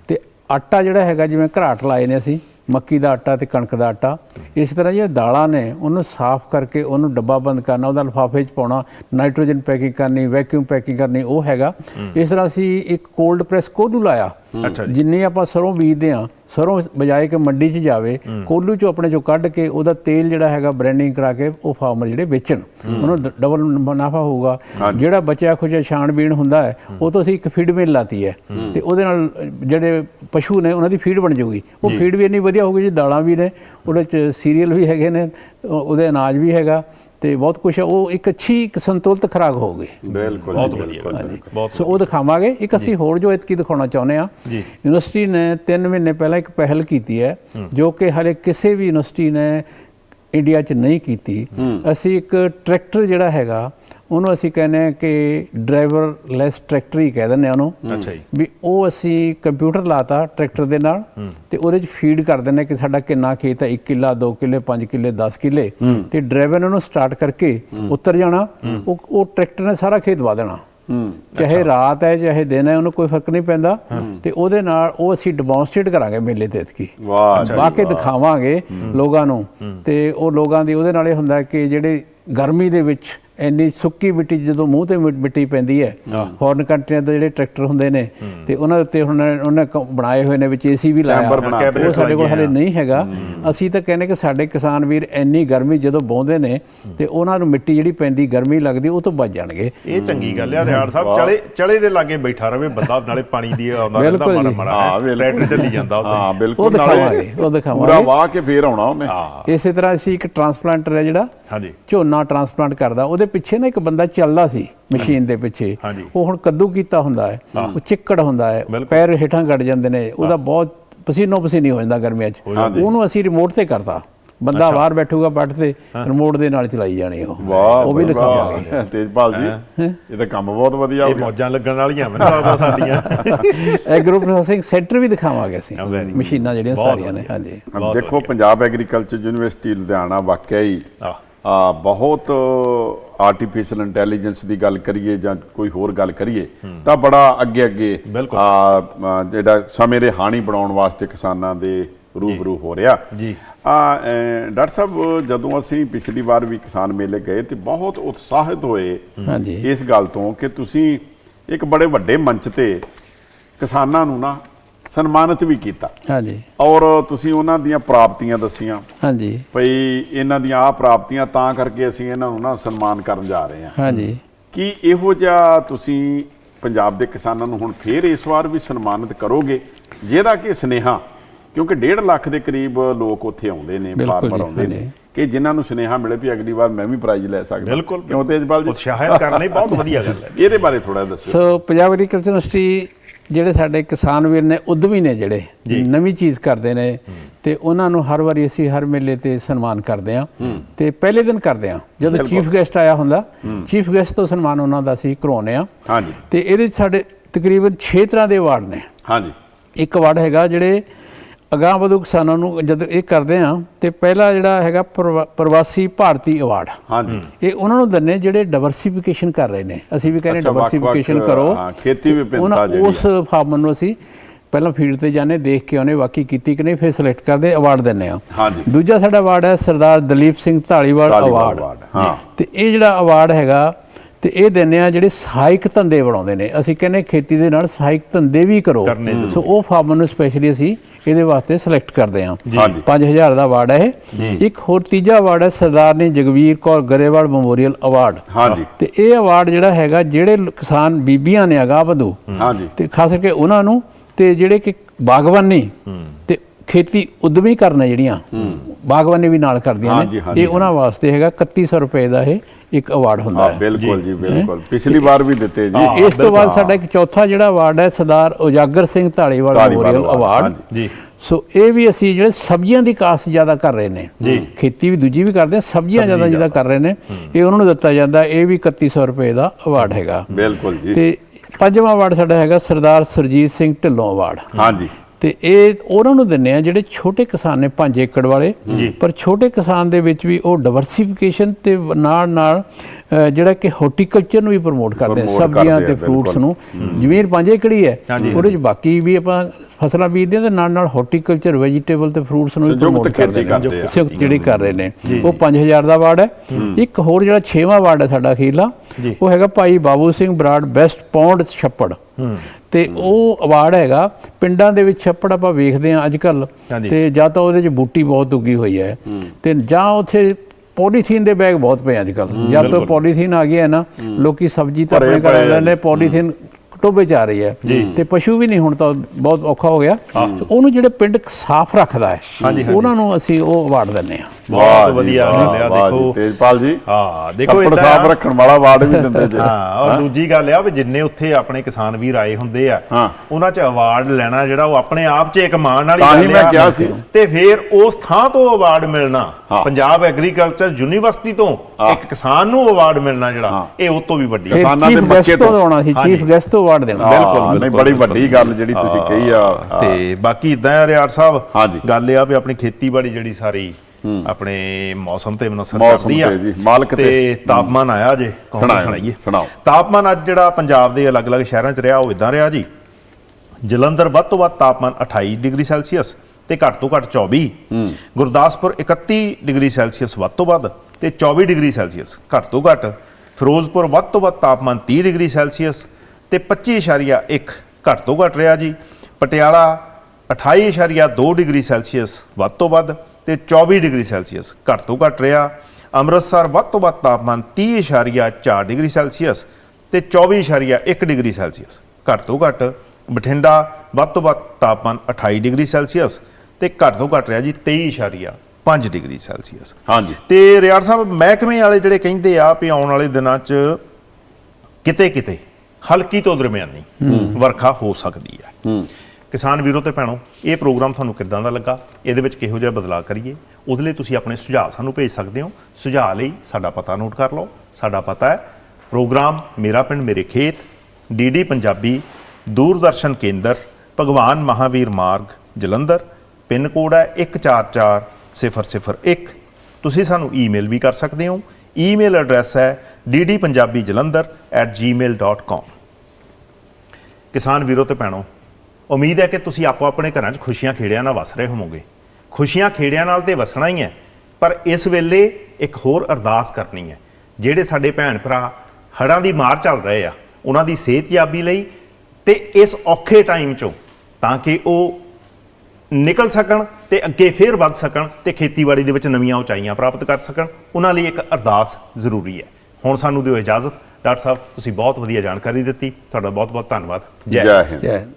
ਤੇ ਆਟਾ ਜਿਹੜਾ ਹੈਗਾ ਜਿਵੇਂ ਘਰਾਟ ਲਾਏ ਨੇ ਅਸੀਂ ਮੱਕੀ ਦਾ ਆਟਾ ਤੇ ਕਣਕ ਦਾ ਆਟਾ। ਇਸ ਤਰ੍ਹਾਂ ਜਿਹੜੇ ਦਾਲਾਂ ਨੇ ਉਹਨੂੰ ਸਾਫ਼ ਕਰਕੇ ਉਹਨੂੰ ਡੱਬਾ ਬੰਦ ਕਰਨਾ ਉਹਦਾ ਲਿਫਾਫੇ 'ਚ ਪਾਉਣਾ ਨਾਈਟ੍ਰੋਜਨ ਪੈਕਿੰਗ ਕਰਨੀ ਵੈਕਿਊਮ ਪੈਕਿੰਗ ਕਰਨੀ ਉਹ ਹੈਗਾ। ਇਸ ਤਰ੍ਹਾਂ ਅਸੀਂ ਇੱਕ ਕੋਲਡ ਪ੍ਰੈਸ ਕੋਲੂ ਲਾਇਆ ਜੀ। ਜਿੰਨੀ ਆਪਾਂ ਸਰੋਂ ਬੀਜਦੇ ਆ ਸਰੋਂ ਬਜਾਏ ਕਿ ਮੰਡੀ 'ਚ ਜਾਵੇ ਕੋਲੂ 'ਚੋਂ ਆਪਣੇ ਚੋਂ ਕੱਢ ਕੇ ਉਹਦਾ ਤੇਲ ਜਿਹੜਾ ਹੈਗਾ ਬ੍ਰੈਂਡਿੰਗ ਕਰਾ ਕੇ ਉਹ ਫਾਰਮਰ ਜਿਹੜੇ ਵੇਚਣ। ਉਹਨੂੰ ਡਬਲ ਮੁਨਾਫਾ ਹੋਊਗਾ। ਜਿਹੜਾ ਬਚਿਆ ਖੁਚਿਆ ਛਾਣਬੀਣ ਹੁੰਦਾ ਹੈ ਉਹ ਤੋਂ ਅਸੀਂ ਇੱਕ ਫੀਡ ਮਿਲ ਲਾਤੀ ਹੈ। ਤੇ ਉਹਦੇ ਨਾਲ ਜਿਹੜੇ ਪਸ਼ੂ ਨੇ ਉਹਨਾਂ ਦੀ ਫੀਡ ਬਣ ਜਾਊਗੀ। ਉਹ ਫੀਡ ਵੀ ਇੰਨੀ ਵਧੀਆ ਹੋਊਗੀ ਜੀ ਦਾਲਾਂ ਵੀ ਨੇ ਉਹਦੇ 'ਚ ਸੀਰੀਅਲ ਵੀ ਹੈਗੇ ਨੇ ਉਹ- ਉਹਦੇ ਅਨਾਜ ਵੀ ਹੈਗਾ। ਤੇ ਬਹੁਤ ਕੁਝ ਹੈ। ਉਹ ਇੱਕ ਅੱਛੀ ਇੱਕ ਸੰਤੁਲਿਤ ਖੁਰਾਕ ਹੋਊਗੀ। ਬਿਲਕੁਲ ਬਹੁਤ ਵਧੀਆ। ਬਹੁਤ ਸੋ ਉਹ ਦਿਖਾਵਾਂਗੇ। ਇੱਕ ਅਸੀਂ ਹੋਰ ਜੋ ਇਤਕੀ ਦਿਖਾਉਣਾ ਚਾਹੁੰਦੇ ਆ ਜੀ। ਯੂਨੀਵਰਸਿਟੀ ਨੇ 3 ਮਹੀਨੇ ਪਹਿਲਾਂ ਇੱਕ ਪਹਿਲ ਕੀਤੀ ਹੈ ਜੋ ਕਿ ਹਲੇ ਕਿਸੇ ਵੀ ਯੂਨੀਵਰਸਿਟੀ ਨੇ ਇੰਡੀਆ 'ਚ ਨਹੀਂ ਕੀਤੀ। ਅਸੀਂ ਇੱਕ ਟਰੈਕਟਰ ਜਿਹੜਾ ਹੈਗਾ ਉਹਨੂੰ ਅਸੀਂ ਕਹਿੰਦੇ ਆ ਕਿ ਡਰਾਈਵਰ ਲੈਸ ਟਰੈਕਟਰ ਹੀ ਕਹਿ ਦਿੰਦੇ ਆ ਉਹਨੂੰ। ਅੱਛਾ ਜੀ। ਵੀ ਉਹ ਅਸੀਂ ਕੰਪਿਊਟਰ ਲਾਤਾ ਟਰੈਕਟਰ ਦੇ ਨਾਲ ਤੇ ਉਹਦੇ 'ਚ ਫੀਡ ਕਰ ਦਿੰਦੇ ਕਿ ਸਾਡਾ ਕਿੰਨਾ ਖੇਤ ਹੈ 1 ਕਿੱਲਾ 2 ਕਿੱਲੇ 5 ਕਿੱਲੇ 10 ਕਿੱਲੇ। ਤੇ ਡਰਾਈਵਰ ਨੇ ਉਹਨੂੰ ਸਟਾਰਟ ਕਰਕੇ ਉੱਤਰ ਜਾਣਾ। ਉਹ ਉਹ ਟਰੈਕਟਰ ਨੇ ਸਾਰਾ ਖੇਤ ਵਾ ਦੇਣਾ। ਹੂੰ। ਚਾਹੇ ਰਾਤ ਹੈ ਚਾਹੇ ਦਿਨ ਹੈ ਉਹਨੂੰ ਕੋਈ ਫ਼ਰਕ ਨਹੀਂ ਪੈਂਦਾ। ਤੇ ਉਹਦੇ ਨਾਲ ਉਹ ਅਸੀਂ ਡਿਮੋਨਸਟ੍ਰੇਟ ਕਰਾਂਗੇ ਮੇਲੇ ਤੇ ਇਤਕੀ। ਵਾਹ ਵਾਕੇ ਦਿਖਾਵਾਂਗੇ ਲੋਕਾਂ ਨੂੰ। ਤੇ ਉਹ ਲੋਕਾਂ ਦੀ ਉਹਦੇ ਨਾਲ ਇਹ ਹੁੰਦਾ ਕਿ ਜਿਹੜੇ ਗਰਮੀ ਦੇ ਵਿੱਚ ਇੰਨੀ ਸੁੱਕੀ ਮਿੱਟੀ ਜਦੋਂ ਮੂੰਹ ਤੇ ਮਿੱਟੀ ਪੈਂਦੀ ਹੈ ਫੋਰਨ ਕੰਟਰੀਆਂ ਦੇ ਜਿਹੜੇ ਟਰੈਕਟਰ ਹੁੰਦੇ ਨੇ ਤੇ ਉਹਨਾਂ ਦੇ ਉੱਤੇ ਹੁਣ ਉਹਨੇ ਬਣਾਏ ਹੋਏ ਨੇ ਵਿੱਚ ਏਸੀ ਵੀ ਲਾਇਆ ਉਹ ਸਾਡੇ ਕੋਲ ਹਲੇ ਨਹੀਂ ਹੈਗਾ। ਅਸੀਂ ਤਾਂ ਕਹਿੰਦੇ ਕਿ ਸਾਡੇ ਕਿਸਾਨ ਵੀਰ ਇੰਨੀ ਗਰਮੀ ਜਦੋਂ ਬੌਂਦੇ ਨੇ ਤੇ ਉਹਨਾਂ ਨੂੰ ਮਿੱਟੀ ਜਿਹੜੀ ਪੈਂਦੀ ਗਰਮੀ ਲੱਗਦੀ ਉਹ ਤੋਂ ਬਚ ਜਾਣਗੇ। ਇਹ ਚੰਗੀ ਗੱਲ ਆ ਰਿਆੜ ਸਾਹਿਬ। ਚਲੇ ਚਲੇ ਦੇ ਲਾਗੇ ਬੈਠਾ ਰਵੇ ਬੰਦਾ ਨਾਲੇ ਪਾਣੀ ਦੀ ਆਉਂਦਾ ਰਹਿੰਦਾ ਜੀ। ਮਾੜਾ। ਹਾਂ। ਟਰੈਕਟਰ ਚੱਲੀ ਜਾਂਦਾ ਹਾਂ ਉਹ ਬਿਲਕੁਲ ਦਿਖਾਵਾਂਗੇ ਉਹ ਪੂਰਾ ਦਿਖਾਵਾਂਗੇ ਵਾਹ ਕੇ ਫੇਰ ਆਉਣਾ ਉਹਨੇ। ਇਸੇ ਤਰ੍ਹਾਂ ਅਸੀਂ ਇੱਕ ਟਰਾਂਸਪਲਾਂਟਰ ਹੈ ਜਿਹੜਾ ਹਾਂਜੀ। ਝੋਨਾ ਟਰਾਂਸਪਲਾਂਟ ਕਰਦਾ ਉਹਦੇ ਪਿੱਛੇ ਨਾ ਇੱਕ ਬੰਦਾ ਚੱਲਦਾ ਸੀ ਮਸ਼ੀਨ ਦੇ ਪਿੱਛੇ। ਉਹ ਹੁਣ ਕੱਦੂ ਕੀਤਾ ਹੁੰਦਾ ਹੈ। ਉਹ ਚਿੱਕੜ ਹੁੰਦਾ ਹੈ। ਪੈਰ ਹੇਠਾਂ ਗੱਡ ਜਾਂਦੇ ਨੇ। ਉਹਦਾ ਬਹੁਤ ਪਸੀਨੋ ਪਸੀਨੀ ਹੋ ਜਾਂਦਾ ਗਰਮੀਆਂ 'ਚ। ਉਹਨੂੰ ਅਸੀਂ ਰਿਮੋਟ ਤੇ ਕਰਤਾ। ਬੰਦਾ ਬਾਹਰ ਬੈਠੂਗਾ ਬੱਟ ਤੇ ਰਿਮੋਟ ਦੇ ਨਾਲ ਚਲਾਈ ਜਾਣੀ ਉਹ। ਉਹ ਵੀ ਵਾਹ। ਤੇਜਪਾਲ ਜੀ ਇਹ ਤਾਂ ਕੰਮ ਬਹੁਤ ਵਧੀਆ ਹੋ ਇਹ ਗਿਆ। ਮੌਜਾਂ ਲੱਗਣ ਵਾਲੀਆਂ ਮੈਨੂੰ ਲੱਗਦਾ ਸਾਡੀਆਂ। *laughs* ਐਗਰੋ ਪ੍ਰੋਸੈਸਿੰਗ ਸੈਂਟਰ ਵੀ ਦਿਖਾਵਾਂਗੇ ਅਸੀਂ. ਮਸ਼ੀਨਾਂ ਜਿਹੜੀਆਂ ਸਾਰੀਆਂ ਨੇ। ਹਾਂਜੀ। ਦੇਖੋ ਪੰਜਾਬ ਐਗਰੀਕਲਚਰ ਯੂਨੀਵਰਸਿਟੀ ਲੁਧਿਆਣਾ ਵਾਕਿਆ ਹੀ। ਬਹੁਤ ਆਰਟੀਫੀਸ਼ੀਅਲ ਇੰਟੈਲੀਜੈਂਸ ਦੀ ਗੱਲ ਕਰੀਏ ਜਾਂ ਕੋਈ ਹੋਰ ਗੱਲ ਕਰੀਏ ਤਾਂ ਬੜਾ ਅੱਗੇ ਅੱਗੇ ਜਿਹੜਾ ਸਮੇਂ ਦੇ ਹਾਣੀ ਬਣਾਉਣ ਵਾਸਤੇ ਕਿਸਾਨਾਂ ਦੇ ਰੂਬਰੂ ਹੋ ਰਿਹਾ। ਜੀ। ਆ ਡਾਕਟਰ ਸਾਹਿਬ ਜਦੋਂ ਅਸੀਂ ਪਿਛਲੀ ਵਾਰ ਵੀ ਕਿਸਾਨ ਮੇਲੇ ਗਏ ਤੇ ਬਹੁਤ ਉਤਸ਼ਾਹਿਤ ਹੋਏ ਇਸ ਗੱਲ ਤੋਂ ਕਿ ਤੁਸੀਂ ਇੱਕ ਬੜੇ ਵੱਡੇ ਮੰਚ ਤੇ ਕਿਸਾਨਾਂ ਨੂੰ ਨਾ ਸਨਮਾਨਿਤ ਵੀ ਕੀਤਾ। ਹਾਂਜੀ। ਔਰ ਤੁਸੀਂ ਉਹਨਾਂ ਦੀਆਂ ਪ੍ਰਾਪਤੀਆਂ ਦੱਸੀਆਂ। ਹਾਂਜੀ। ਭਈ ਇਹਨਾਂ ਦੀਆਂ ਆ ਪ੍ਰਾਪਤੀਆਂ ਤਾਂ ਕਰਕੇ ਅਸੀਂ ਇਹਨਾਂ ਨੂੰ ਨਾ ਸਨਮਾਨ ਕਰਨ ਜਾ ਰਹੇ ਹਾਂ। ਹਾਂਜੀ। ਕੀ ਇਹੋ ਜਿਹਾ ਤੁਸੀਂ ਪੰਜਾਬ ਦੇ ਕਿਸਾਨਾਂ ਨੂੰ ਹੁਣ ਫੇਰ ਇਸ ਵਾਰ ਵੀ ਸਨਮਾਨਿਤ ਕਰੋਗੇ? ਜਿਹਦਾ ਕਿ ਸਨੇਹਾ ਕਿਉਂਕਿ 1.5 ਲੱਖ ਦੇ ਕਰੀਬ ਲੋਕ ਉੱਥੇ ਆਉਂਦੇ ਨੇ ਜੀ, ਆਉਂਦੇ ਨੇ। ਕਿ ਜਿਨ੍ਹਾਂ ਨੂੰ ਸਨੇਹਾ ਮਿਲੇ ਵੀ ਅਗਲੀ ਵਾਰ ਮੈਂ ਵੀ ਪ੍ਰਾਈਜ਼ ਲੈ ਸਕਦਾ। ਬਿਲਕੁਲ। ਕਿਉਂ ਤੇਜਪਾਲ ਜੀ? ਉਤਸ਼ਾਹਿਤ ਕਰਨ ਲਈ ਬਹੁਤ ਵਧੀਆ ਗੱਲ ਹੈ। *laughs* ਇਹਦੇ ਬਾਰੇ ਥੋੜਾ ਦੱਸਿਓ। ਸੋ ਪੰਜਾਬ ਐਗਰੀਕਲਚਰ ਯੂਨੀਵਰਸਿਟੀ ਜਿਹੜੇ ਸਾਡੇ ਕਿਸਾਨ ਵੀਰ ਨੇ ਉਦਮੀ ਨੇ ਜਿਹੜੇ ਨਵੀਂ ਚੀਜ਼ ਕਰਦੇ ਨੇ ਤੇ ਉਹਨਾਂ ਨੂੰ ਹਰ ਵਾਰੀ ਅਸੀਂ ਹਰ ਮੇਲੇ ਤੇ ਸਨਮਾਨ ਕਰਦੇ ਆ ਤੇ ਪਹਿਲੇ ਦਿਨ ਕਰਦੇ ਆ ਜਦੋਂ ਚੀਫ ਗੈਸਟ ਆਇਆ ਹੁੰਦਾ ਚੀਫ ਗੈਸਟ ਤੋਂ ਸਨਮਾਨ ਉਹਨਾਂ ਦਾ ਅਸੀਂ ਕਰਾਉਨੇ ਆ ਹਾਂਜੀ। ਤੇ ਇਹਦੇ 'ਚ ਸਾਡੇ ਤਕਰੀਬਨ 6 ਤਰ੍ਹਾਂ ਦੇ ਅਵਾਰਡ ਨੇ। ਹਾਂਜੀ। ਇੱਕ ਅਵਾਰਡ ਹੈਗਾ ਜਿਹੜੇ ਅਗਾਂਹ ਵਧੂ ਕਿਸਾਨਾਂ ਨੂੰ ਜਦੋਂ ਇਹ ਕਰਦੇ ਆ ਤੇ ਪਹਿਲਾ ਜਿਹੜਾ ਹੈਗਾ ਪ੍ਰਵਾ- ਪ੍ਰਵਾਸੀ ਭਾਰਤੀ ਅਵਾਰਡ। ਹਾਂਜੀ। ਇਹ ਉਹਨਾਂ ਨੂੰ ਦੰਨੇ ਜਿਹੜੇ ਡਾਈਵਰਸਿਫਿਕੇਸ਼ਨ ਕਰ ਰਹੇ ਨੇ। ਅਸੀਂ ਵੀ ਕਹਿੰਦੇ ਡਾਈਵਰਸਿਫਿਕੇਸ਼ਨ ਕਰੋ। ਖੇਤੀ ਵਿਭਿੰਨਤਾ ਜਿਹੜੀ ਉਸ ਫਾਰਮਰ ਨੂੰ ਅਸੀਂ ਪਹਿਲਾਂ ਫੀਲਡ ਤੇ ਜਾਣੇ ਦੇਖ ਕੇ ਉਹਨੇ ਵਾਕਈ ਕੀਤੀ ਕਿ ਨਹੀਂ ਫਿਰ ਸਿਲੈਕਟ ਕਰਦੇ ਅਵਾਰਡ ਦਿੰਨੇ ਆ ਹਾਂਜੀ। ਦੂਜਾ ਸਾਡਾ ਅਵਾਰਡ ਹੈ ਸਰਦਾਰ ਦਲੀਪ ਸਿੰਘ ਢਾਲੀਵਾਲ ਧਾਲੀਵਾਲ ਅਵਾਰਡ ਹਾਂ। ਤੇ ਇਹ ਜਿਹੜਾ ਅਵਾਰਡ ਹੈਗਾ ਤੇ ਇਹ ਦਿੰਨੇ ਆ ਜਿਹੜੇ ਸਹਾਇਕ ਧੰਦੇ ਬਣਾਉਂਦੇ ਨੇ। ਅਸੀਂ ਕਹਿੰਦੇ ਖੇਤੀ ਦੇ ਨਾਲ ਸਹਾਇਕ ਧੰਦੇ ਵੀ ਕਰੋ। ਸੋ ਉਹ ਫਾਰਮਰ ਨੂੰ ਸਪੈਸ਼ਲੀ ਅਸੀਂ ਇਹਦੇ ਵਾਸਤੇ ਸਿਲੈਕਟ ਕਰਦੇ ਹਾਂ। ਹਾਂਜੀ। 5000 ਦਾ ਅਵਾਰਡ ਹੈ ਇਹ। ਇੱਕ ਹੋਰ ਤੀਜਾ ਅਵਾਰਡ ਹੈ ਸਰਦਾਰਨੀ ਜਗਵੀਰ ਕੌਰ ਗਰੇਵਾਲ ਮੈਮੋਰੀਅਲ ਅਵਾਰਡ ਹਾਂਜੀ। ਤੇ ਇਹ ਅਵਾਰਡ ਜਿਹੜਾ ਹੈਗਾ ਜਿਹੜੇ ਕਿਸਾਨ ਬੀਬੀਆਂ ਨੇ ਅਗਾਂਹ ਵਧੂ ਹਾਂਜੀ। ਤੇ ਖਾਸ ਕਰਕੇ ਉਹਨਾਂ ਨੂੰ ਤੇ ਜਿਹੜੇ ਕਿ ਬਾਗਬਾਨੀ ਤੇ ਖੇਤੀ ਉਦਮੀ ਕਰਨ ਜਿਹੜੀਆਂ ਬਾਗਬਾਨੀ ਵੀ ਨਾਲ ਕਰਦੀਆਂ ਨੇ। ਇਹ ਉਹਨਾਂ ਵਾਸਤੇ ਹੈਗਾ 3100 ਰੁਪਏ ਦਾ ਇਹ ਇੱਕ ਅਵਾਰਡ ਹੁੰਦਾ ਹਾਂ ਹੈ। ਬਿਲਕੁਲ ਜੀ ਬਿਲਕੁਲ। ਪਿਛਲੀ ਵਾਰ ਵੀ ਦਿੱਤੇ ਜੀ। ਇਸ ਤੋਂ ਬਾਅਦ ਸਾਡਾ ਇੱਕ ਚੌਥਾ ਜਿਹੜਾ ਅਵਾਰਡ ਹੈ ਸਰਦਾਰ ਉਜਾਗਰ ਸਿੰਘ ਢਾਲੀਵਾਲ ਧਾਲੀਵਾਲ ਮੈਮੋਰੀਅਲ ਅਵਾਰਡ। ਜੀ। ਸੋ ਇਹ ਵੀ ਅਸੀਂ ਜਿਹੜੇ ਸਬਜ਼ੀਆਂ ਦੀ ਕਾਸ਼ਤ ਜ਼ਿਆਦਾ ਕਰ ਰਹੇ ਨੇ ਜੀ। ਖੇਤੀ ਵੀ ਦੂਜੀ ਵੀ ਕਰਦੇ ਆ ਸਬਜ਼ੀਆਂ ਜ਼ਿਆਦਾ ਜ਼ਿਆਦਾ। ਕਰ ਰਹੇ ਨੇ ਇਹ ਉਹਨਾਂ ਨੂੰ ਦਿੱਤਾ ਜਾਂਦਾ ਇਹ ਵੀ 3100 ਰੁਪਏ ਦਾ ਅਵਾਰਡ ਹੈਗਾ। ਬਿਲਕੁਲ ਜੀ। ਤੇ ਪੰਜਵਾਂ ਅਵਾਰਡ ਸਾਡਾ ਹੈਗਾ ਸਰਦਾਰ ਸਰਜੀਤ ਸਿੰਘ ਢਿੱਲੋਂ ਅਵਾਰਡ ਹਾਂਜੀ। ਤੇ ਇਹ ਉਹਨਾਂ ਨੂੰ ਦਿੰਨੇ ਆ ਜਿਹੜੇ ਛੋਟੇ ਕਿਸਾਨ ਨੇ 5 ਏਕੜ ਵਾਲੇ। ਪਰ ਛੋਟੇ ਕਿਸਾਨ ਦੇ ਵਿੱਚ ਵੀ ਉਹ ਡਾਈਵਰਸਿਫਿਕੇਸ਼ਨ ਤੇ ਨਾਲ ਨਾਲ ਜਿਹੜਾ ਕਿ ਹਾਰਟੀਕਲਚਰ ਨੂੰ ਵੀ ਪ੍ਰਮੋਟ ਕਰਦੇ ਆ ਸਬਜ਼ੀਆਂ ਤੇ ਫਰੂਟਸ ਨੂੰ। ਜ਼ਮੀਨ 5 ਏਕੜ ਹੀ ਉਹਦੇ ਵਿੱਚ ਬਾਕੀ ਵੀ ਆਪਾਂ ਫਸਲਾਂ ਬੀਜਦੇ ਆ ਤੇ ਨਾਲ ਨਾਲ ਹਾਰਟੀਕਲਚਰ ਵੈਜੀਟੇਬਲ ਤੇ ਫਰੂਟਸ ਨੂੰ ਵੀ ਪ੍ਰਮੋਟ ਕਰਦੇ ਆ। ਸੰਯੁਕਤ ਜਿਹੜੀ ਕਰ ਰਹੇ ਨੇ। ਉਹ 5000 ਦਾ ਅਵਾਰਡ ਹੈ। ਇੱਕ ਹੋਰ ਜਿਹੜਾ 6ਵਾਂ ਅਵਾਰਡ ਹੈ ਸਾਡਾ ਅਖੀਰਲਾ ਉਹ ਹੈਗਾ ਭਾਈ ਬਾਬੂ ਸਿੰਘ ਬਰਾੜ ਬੈਸਟ ਪੌਂਡ ਛੱਪੜ। ਤੇ ਉਹ ਅਵਾਰਡ ਹੈਗਾ ਪਿੰਡਾਂ ਦੇ ਵਿੱਚ ਛੱਪੜ ਆਪਾਂ ਵੇਖਦੇ ਆ ਅੱਜ ਕੱਲ। ਤੇ ਜਾਂ ਤਾਂ ਉਹਦੇ 'ਚ ਬੂਟੀ ਬਹੁਤ ਉੱਗੀ ਹੋਈ ਹੈ। ਤੇ ਜਾਂ ਉੱਥੇ ਪੋਲੀਥੀਨ ਦੇ ਬੈਗ ਬਹੁਤ ਪਏ ਅੱਜ ਕੱਲ ਜਦ ਤੋਂ ਪੋਲੀਥੀਨ ਆ ਗਿਆ ਹੈ ਨਾ ਲੋਕੀ ਸਬਜ਼ੀ ਤਾਂ ਆਪਣੇ ਘਰ ਆ। ਲੈਂਦੇ ਪੋਲੀਥੀਨ ਟੋਬੇ ਚ ਆ ਰਹੀ ਹੈ ਤੇ ਪਸ਼ੂ ਵੀ ਨਹੀਂ ਹੁਣ ਤਾਂ ਬਹੁਤ ਔਖਾ ਹੋ ਗਿਆ। ਉਹਨੂੰ ਜਿਹੜੇ ਪਿੰਡ ਸਾਫ਼ ਰੱਖਦਾ ਹੈ ਉਹਨਾਂ ਨੂੰ ਅਸੀਂ ਉਹ ਅਵਾਰਡ ਦਿੰਨੇ ਆ ਬਹੁਤ ਵਧੀਆ ਗੱਲ ਆ ਜੀ, ਦੇਖੋ। ਤੇਜਪਾਲ ਜੀ। ਹਾਂ ਦੇਖੋ ਏਦਾਂ ਸਾਫ਼ ਆ- ਰੱਖਣ ਵਾਲਾ ਅਵਾਰਡ ਵੀ ਦਿੰਦੇ ਜੀ। ਹਾਂ ਔਰ ਦੂਜੀ ਗੱਲ ਆ ਵੀ ਜਿੰਨੇ ਉੱਥੇ ਆਪਣੇ ਕਿਸਾਨ ਵੀਰ ਆਏ ਹੁੰਦੇ ਆ। ਉਹਨਾਂ 'ਚ ਅਵਾਰਡ ਲੈਣਾ ਜਿਹੜਾ ਉਹ ਆਪਣੇ ਆਪ 'ਚ ਇੱਕ ਮਾਣ ਵਾਲੀ ਤਾਂ ਹੀ ਗੱਲ ਮੈਂ ਆ। ਕਿਹਾ ਸੀ। ਤੇ ਫਿਰ ਉਸ ਥਾਂ ਤੋਂ ਅਵਾਰਡ ਮਿਲਣਾ। ਪੰਜਾਬ ਐਗਰੀਕਲਚਰ ਯੂਨੀਵਰਸਿਟੀ ਤੋਂ ਇੱਕ ਕਿਸਾਨ ਨੂੰ ਅਵਾਰਡ ਮਿਲਣਾ ਜਿਹੜਾ ਇਹ ਉਹ ਤੋਂ ਵੀ ਵੱਡੀ ਕਿਸਾਨਾਂ ਦੇ ਬੱਚੇ ਤੋਂ। ਆਉਣਾ ਸੀ ਚੀਫ ਗੈਸਟ ਤੋਂ ਅਵਾਰਡ ਦੇਣਾ। ਬਿਲਕੁਲ ਨਹੀਂ ਬੜੀ ਵੱਡੀ ਗੱਲ ਜਿਹੜੀ ਤੁਸੀਂ ਕਹੀ ਆ। ਤੇ ਬਾਕੀ ਇਦਾਂ ਆ ਰਿਆੜ ਸਾਹਿਬ ਹਾਂਜੀ। ਗੱਲ ਇਹ ਆ ਵੀ ਆਪਣੀ ਖੇਤੀਬਾੜੀ ਜਿਹੜੀ ਸਾਰੀ ਆਪਣੇ ਮੌਸਮ ਤੇ ਮਨਸਰ ਕਰਦੀ ਆ। ਤੇ ਜੀ, ਮਾਲਕ ਤੇ। ਤਾਪਮਾਨ ਆਇਆ ਜੇ ਸੁਣਾਈਏ? ਸੁਣਾਓ। ਤਾਪਮਾਨ ਅੱਜ ਜਿਹੜਾ ਪੰਜਾਬ ਦੇ ਅਲੱਗ-ਅਲੱਗ ਸ਼ਹਿਰਾਂ 'ਚ ਰਿਹਾ ਉਹ ਇਦਾਂ ਰਿਹਾ ਜੀ। ਜਲੰਧਰ ਵੱਧ ਤੋਂ ਵੱਧ ਤਾਪਮਾਨ 28 ਡਿਗਰੀ ਸੈਲਸੀਅਸ ਤੇ ਘੱਟ ਤੋਂ ਘੱਟ 24 ਗੁਰਦਾਸਪੁਰ 31 ਡਿਗਰੀ ਸੈਲਸੀਅਸ ਵੱਧ ਤੋਂ ਵੱਧ ਤੇ 24 ਡਿਗਰੀ ਸੈਲਸੀਅਸ ਘੱਟ ਤੋਂ ਘੱਟ। ਫਿਰੋਜ਼ਪੁਰ ਵੱਧ ਤੋਂ ਵੱਧ ਤਾਪਮਾਨ 30 ਡਿਗਰੀ ਸੈਲਸੀਅਸ ਤੇ 25.1 ਘੱਟ ਤੋਂ ਘੱਟ ਰਿਹਾ ਜੀ। ਪਟਿਆਲਾ 28.2 ਡਿਗਰੀ ਸੈਲਸੀਅਸ ਵੱਧ ਤੋਂ ਵੱਧ ਤੇ 24 ਡਿਗਰੀ ਸੈਲਸੀਅਸ ਘੱਟ ਤੋਂ ਘੱਟ ਰਿਹਾ। ਅੰਮ੍ਰਿਤਸਰ ਵੱਧ ਤੋਂ ਵੱਧ ਤਾਪਮਾਨ 30.4 ਡਿਗਰੀ ਸੈਲਸੀਅਸ ਤੇ 24.1 ਡਿਗਰੀ ਸੈਲਸੀਅਸ ਘੱਟ ਤੋਂ ਘੱਟ। ਬਠਿੰਡਾ ਵੱਧ ਤੋਂ ਵੱਧ ਤਾਪਮਾਨ 28 ਡਿਗਰੀ ਸੈਲਸੀਅਸ ਤੇ ਘੱਟ ਤੋਂ ਘੱਟ ਰਿਹਾ ਜੀ 23.5 5 ਡਿਗਰੀ ਸੈਲਸੀਅਸ। ਹਾਂਜੀ। ਤੇ ਰਿਆੜ ਸਾਹਿਬ ਮਹਿਕਮੇ ਵਾਲੇ ਜਿਹੜੇ ਕਹਿੰਦੇ ਆ ਵੀ ਆਉਣ ਵਾਲੇ ਦਿਨਾਂ 'ਚ ਕਿਤੇ ਕਿਤੇ ਹਲਕੀ ਤੋਂ ਦਰਮਿਆਨੀ ਵਰਖਾ ਹੋ ਸਕਦੀ ਹੈ। ਕਿਸਾਨ ਵੀਰੋ ਤੇ ਭੈਣੋ ਇਹ ਪ੍ਰੋਗਰਾਮ ਤੁਹਾਨੂੰ ਕਿੱਦਾਂ ਦਾ ਲੱਗਾ? ਇਹਦੇ ਵਿੱਚ ਕਿਹੋ ਜਿਹਾ ਬਦਲਾਅ ਕਰੀਏ? ਉਹਦੇ ਲਈ ਤੁਸੀਂ ਆਪਣੇ ਸੁਝਾਅ ਸਾਨੂੰ ਭੇਜ ਸਕਦੇ ਹੋ। ਸੁਝਾਅ ਲਈ ਸਾਡਾ ਪਤਾ ਨੋਟ ਕਰ ਲਓ। ਸਾਡਾ ਪਤਾ ਹੈ ਪ੍ਰੋਗਰਾਮ ਮੇਰਾ ਪਿੰਡ ਮੇਰੇ ਖੇਤ ਡੀਡੀ ਪੰਜਾਬੀ ਦੂਰਦਰਸ਼ਨ ਕੇਂਦਰ ਭਗਵਾਨ ਮਹਾਵੀਰ ਮਾਰਗ ਜਲੰਧਰ ਪਿੰਨ ਕੋਡ ਹੈ 144001 ਤੁਸੀਂ ਸਾਨੂੰ ਈਮੇਲ ਵੀ ਕਰ ਸਕਦੇ ਹੋ। ਈਮੇਲ ਐਡਰੈਸ ਹੈ ddpunjabijalandhar@gmail.com ਕਿਸਾਨ ਵੀਰੋ ਤੇ ਭੈਣੋ, ਉਮੀਦ ਹੈ ਕਿ ਤੁਸੀਂ ਆਪੋ ਆਪਣੇ ਘਰਾਂ 'ਚ ਖੁਸ਼ੀਆਂ ਖੇੜਿਆਂ ਨਾਲ ਵਸ ਰਹੇ ਹੋਵੋਗੇ। ਖੁਸ਼ੀਆਂ ਖੇੜਿਆਂ ਨਾਲ ਤੇ ਵਸਣਾ ਹੀ ਹੈ, ਪਰ ਇਸ ਵੇਲੇ ਇੱਕ ਹੋਰ ਅਰਦਾਸ ਕਰਨੀ ਹੈ। ਜਿਹੜੇ ਸਾਡੇ ਭੈਣ ਭਰਾ ਹੜ੍ਹਾਂ ਦੀ ਮਾਰ ਚੱਲ ਰਹੇ ਆ, ਉਹਨਾਂ ਦੀ ਸਿਹਤਯਾਬੀ ਲਈ ਤੇ ਇਸ ਔਖੇ ਟਾਈਮ 'ਚੋਂ ਤਾਂ ਕਿ ਉਹ ਨਿਕਲ ਸਕਣ ਤੇ ਅੱਗੇ ਫੇਰ ਵੱਧ ਸਕਣ ਤੇ ਖੇਤੀਬਾੜੀ ਦੇ ਵਿੱਚ ਨਵੀਆਂ ਉਚਾਈਆਂ ਪ੍ਰਾਪਤ ਕਰ ਸਕਣ, ਉਹਨਾਂ ਲਈ ਇੱਕ ਅਰਦਾਸ ਜ਼ਰੂਰੀ ਹੈ। ਹੁਣ ਸਾਨੂੰ ਦਿਓ ਇਜਾਜ਼ਤ ਡਾਕਟਰ ਸਾਹਿਬ ਤੁਸੀਂ ਬਹੁਤ ਵਧੀਆ ਜਾਣਕਾਰੀ ਦਿੱਤੀ। ਤੁਹਾਡਾ ਬਹੁਤ ਬਹੁਤ ਧੰਨਵਾਦ। ਜੈ ਹਿੰਦ। ਜੈ ਹਿੰਦ